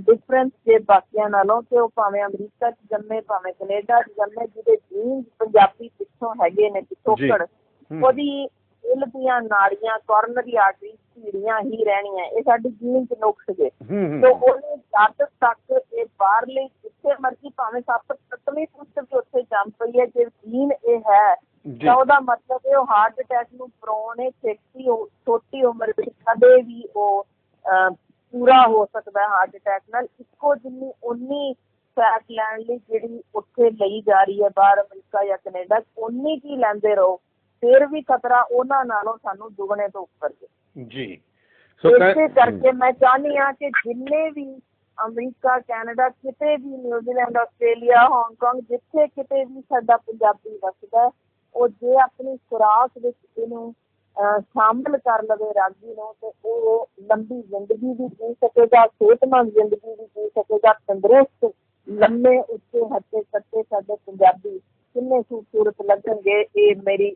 ਡਿਫਰੈਂਸ ਜੇ ਬਾਕੀਆਂ ਨਾਲੋਂ ਕਿ ਉਹ ਭਾਵੇਂ ਅਮਰੀਕਾ 'ਚ ਜੰਮੇ ਭਾਵੇਂ ਕੈਨੇਡਾ 'ਚ ਜੰਮੇ ਜਿਹਦੇ ਜੀਨ ਪੰਜਾਬੀ ਪਿੱਛੋਂ ਹੈਗੇ ਨੇ ਪਿਛੋਕੜ। ਉਹਦੀ ਦਿਲ ਦੀਆਂ ਨਾੜੀਆਂ ਕੋਰਨਰੀ ਆਰਟਰੀ ਭੀੜੀਆਂ ਹੀ ਰਹਿਣੀਆਂ ਇਹ ਸਾਡੀ ਜੀਨ 'ਚ ਨੁਕਸ ਜੇ ਹੂੰ। ਤੋ ਉਹਨੇ ਜਦ ਤੱਕ ਇਹ ਬਾਹਰਲੇ ਜਿੱਥੇ ਮਰਜ਼ੀ ਭਾਵੇਂ ਸੱਤ ਸੱਤਵੀਂ ਪੁਸ਼ਤ ਵੀ ਉੱਥੇ ਜੰਮ ਪਈ ਹੈ ਜੇ ਜੀਨ ਇਹ ਹੈ ਤਾਂ ਉਹਦਾ ਮਤਲਬ ਇਹ ਹਾਰਟ ਅਟੈਕ ਨੂੰ ਪ੍ਰੋਣ ਹੈ ਛੇਤੀ ਛੋਟੀ ਉਮਰ ਵਿੱਚ ਕਦੇ ਵੀ ਉਹ ਪੂਰਾ ਹੋ ਸਕਦਾ ਹੈ ਹਾਰਟ ਅਟੈਕ ਨਾਲ। ਇੱਕੋ ਜਿੰਨੀ ਉਨੀ ਫੈਟ ਲੈਣ ਲਈ ਜਿਹੜੀ ਉੱਥੇ ਲਈ ਜਾ ਰਹੀ ਹੈ ਬਾਹਰ ਅਮਰੀਕਾ ਜਾਂ ਕੈਨੇਡਾ ਉਨੀ ਕੀ ਲੈਂਦੇ ਰਹੋ ਫਿਰ ਵੀ ਖਤਰਾ ਉਹਨਾਂ ਨਾਲੋਂ ਸਾਨੂੰ ਦੁੱਗਣੇ ਤੋਂ ਉੱਪਰ ਜੀ। ਸੋ ਇਸੇ ਕਰਕੇ ਮੈਂ ਚਾਹੁੰਦੀ ਹਾਂ ਕਿ ਜਿੰਨੇ ਵੀ ਅਮਰੀਕਾ ਕੈਨੇਡਾ ਕਿਤੇ ਵੀ ਨਿਊਜ਼ੀਲੈਂਡ ਆਸਟ੍ਰੇਲੀਆ ਹਾਂਗਕਾਂਗ ਜਿੱਥੇ ਕਿਤੇ ਵੀ ਸਾਡਾ ਪੰਜਾਬੀ ਵਸਦਾ ਉਹ ਜੇ ਆਪਣੀ ਖੁਰਾਕ ਵਿੱਚ ਇਹਨੂੰ ਸ਼ਾਮਲ ਕਰ ਲਵੇ ਰਾਗੀ ਨੂੰ ਤੇ ਉਹ ਲੰਬੀ ਜ਼ਿੰਦਗੀ ਵੀ ਜੀ ਸਕੇਗਾ ਸਿਹਤਮੰਦ ਜ਼ਿੰਦਗੀ ਵੀ ਜੀ ਸਕੇਗਾ ਤੰਦਰੁਸਤ ਲੰਮੇ ਉੱਚੇ ਹੱਥੇ ਕੱਟੇ ਸਾਡੇ ਪੰਜਾਬੀ ਕਿੰਨੇ ਖੂਬਸੂਰਤ ਲੱਗਣਗੇ ਇਹ ਮੇਰੀ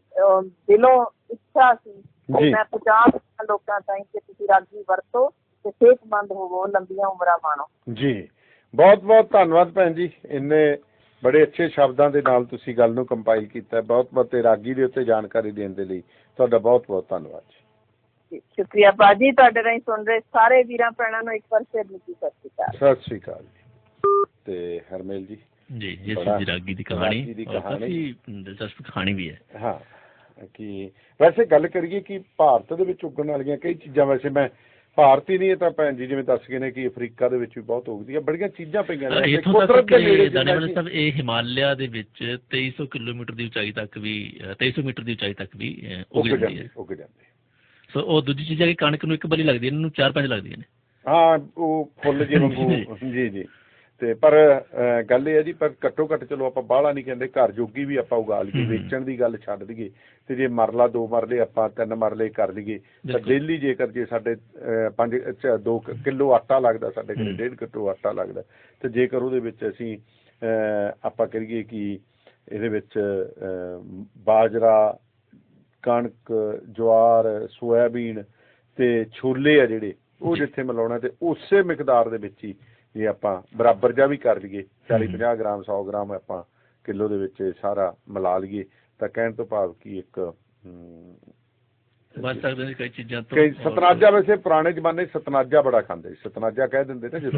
ਦਿਲੋਂ ਇੱਛਾ ਸੀ। ਮੈਂ ਪੰਜਾਬ ਦੇ ਲੋਕਾਂ ਤਾਈਂ ਕਿ ਤੁਸੀਂ ਰਾਗੀ ਵਰਤੋ ਤੇ ਸਿਹਤਮੰਦ ਹੋਵੋ ਲੰਬੀਆਂ ਉਮਰਾਂ ਮਾਣੋ। ਜੀ। ਬਹੁਤ ਬਹੁਤ ਧੰਨਵਾਦ ਭੈਣ ਜੀ। ਇੰਨੇ ਬੜੇ ਅੱਛੇ ਸ਼ਬਦਾਂ ਦੇ ਨਾਲ ਤੁਸੀਂ ਗੱਲ ਨੂੰ ਕੰਪਾਈਲ ਕੀਤਾ। ਬਹੁਤ ਬਹੁਤ ਤੇ ਰਾਗੀ ਦੇ ਉੱਤੇ ਜਾਣਕਾਰੀ ਦੇਣ ਦੇ ਲਈ ਤੁਹਾਡਾ ਬਹੁਤ ਬਹੁਤ ਧੰਨਵਾਦ ਜੀ। ਸ਼ੁਕਰੀਆ ਬਾਜੀ ਤੁਹਾਡੇ ਰਾਹੀਂ ਸੁਣ ਰਹੇ ਸਾਰੇ ਵੀਰਾਂ ਭੈਣਾਂ ਨੂੰ ਇੱਕ ਵਾਰ ਫਿਰ ਨਿੱਜੀ ਸਤਿ ਸ਼੍ਰੀ ਅਕਾਲ। ਸਤਿ ਸ਼੍ਰੀ ਅਕਾਲ ਜੀ। ਤੇ ਹਰਮੇਲ ਜੀ ਜੀ ਜਿਸ ਦੀ ਰਾਗੀ ਦੀ ਕਹਾਣੀ। ਕਾਫੀ ਦਿਲਚਸਪ ਕਹਾਣੀ ਵੀ ਹੈ। ਹਾਂ ਕਿ ਵੈਸੇ ਗੱਲ ਕਰੀਏ ਕਿ ਭਾਰਤ ਦੇ ਵਿੱਚ ਉੱਗਣ ਵਾਲੀਆਂ ਕਈ ਚੀਜ਼ਾਂ ਵੈਸੇ ਮੈਂ ਭਾਰਤ ਹੀ ਨਹੀਂ ਇਹ ਤਾਂ ਭੈਣ ਜੀ ਜਿਵੇਂ ਦੱਸ ਗਏ ਨੇ ਕਿ ਅਫਰੀਕਾ ਦੇ ਵਿੱਚ ਵੀ ਬਹੁਤ ਉੱਗਦੀਆਂ ਬੜੀਆਂ ਚੀਜ਼ਾਂ ਪਈਆਂ ਨੇ। ਇੱਥੋਂ ਤੱਕ ਦਾਨੇਵਾਲ ਸਾਹਿਬ ਇਹ ਹਿਮਾਲਿਆ ਦੇ ਵਿੱਚ 2300 ਕਿਲੋਮੀਟਰ ਦੀ ਉਚਾਈ ਤੱਕ ਵੀ ਅ, 2300 ਮੀਟਰ ਦੀ ਉਚਾਈ ਤੱਕ ਵੀ ਉੱਗ ਜਾਂਦੀ ਹੈ। ਉੱਗ ਜਾਂਦੇ। ਸੋ ਉਹ ਦੂਜੀ ਚੀਜ਼ ਹੈ ਕਿ ਕਣਕ ਨੂੰ ਇੱਕ ਵਾਰੀ ਲੱਗਦੀ ਹੈ ਇਹਨਾਂ ਨੂੰ ਚਾਰ ਪੰਜ ਲੱਗਦੀਆਂ ਨੇ। ਹਾਂ ਉਹ ਫੁੱਲ ਜਿਹੇ ਵਾਂਗੂ। ਜੀ ਜੀ। ਤੇ ਪਰ ਗੱਲ ਇਹ ਹੈ ਜੀ ਪਰ ਘੱਟੋ ਘੱਟ ਚਲੋ ਆਪਾਂ ਬਾਹਲਾ ਨਹੀਂ ਕਹਿੰਦੇ ਘਰ ਜੋਗੀ ਵੀ ਆਪਾਂ ਉਗਾ ਲਈਏ। ਵੇਚਣ ਦੀ ਗੱਲ ਛੱਡ ਦਈਏ ਤੇ ਜੇ ਮਰਲਾ ਦੋ ਮਰਲੇ ਆਪਾਂ ਤਿੰਨ ਮਰਲੇ ਕਰ ਲਈਏ ਤਾਂ। ਡੇਲੀ ਜੇਕਰ ਜੇ ਸਾਡੇ 5 2 ਕਿਲੋ ਆਟਾ ਲੱਗਦਾ ਸਾਡੇ ਕੋਲ ਹਮ। 1.5 ਕਿਲੋ ਆਟਾ ਲੱਗਦਾ ਤੇ ਜੇਕਰ ਉਹਦੇ ਵਿੱਚ ਅਸੀਂ ਆਪਾਂ ਕਰੀਏ ਕਿ ਇਹਦੇ ਵਿੱਚ ਬਾਜਰਾ ਕਣਕ ਜਵਾਰ ਸੋਇਆਬੀਨ ਤੇ ਛੋਲੇ ਆ ਜਿਹੜੇ ਉਹ। ਜਿੱਥੇ ਮਿਲਾਉਣਾ ਤੇ ਉਸੇ ਮਿਕਦਾਰ ਦੇ ਵਿੱਚ ਹੀ ਜੇ ਆਪਾਂ ਬਰਾਬਰ ਜਾ ਵੀ ਕਰ ਲਈਏ 40 ਹਮ। 50 ਗ੍ਰਾਮ 100 ਗ੍ਰਾਮ ਆਪਾਂ ਕਿਲੋ ਦੇ ਵਿੱਚ ਸਾਰਾ ਮਿਲਾ ਲਈਏ ਤਾਂ ਕਹਿਣ ਤੋਂ ਭਾਵ ਕਿ ਇੱਕ ਬਚ ਸਕਦੇ ਨੇ ਕਈ ਚੀਜ਼ਾਂ ਤੋਂ ਕਈ ਸਤਨਾਜਾ ਵੈਸੇ ਪੁਰਾਣੇ ਜ਼ਮਾਨੇ ਸਤਨਾਜਾ ਬੜਾ ਖਾਂਦੇ ਸੀ। ਸਤਨਾਜਾ ਕਹਿ ਦਿੰਦੇ ਨਾ ਜਦੋਂ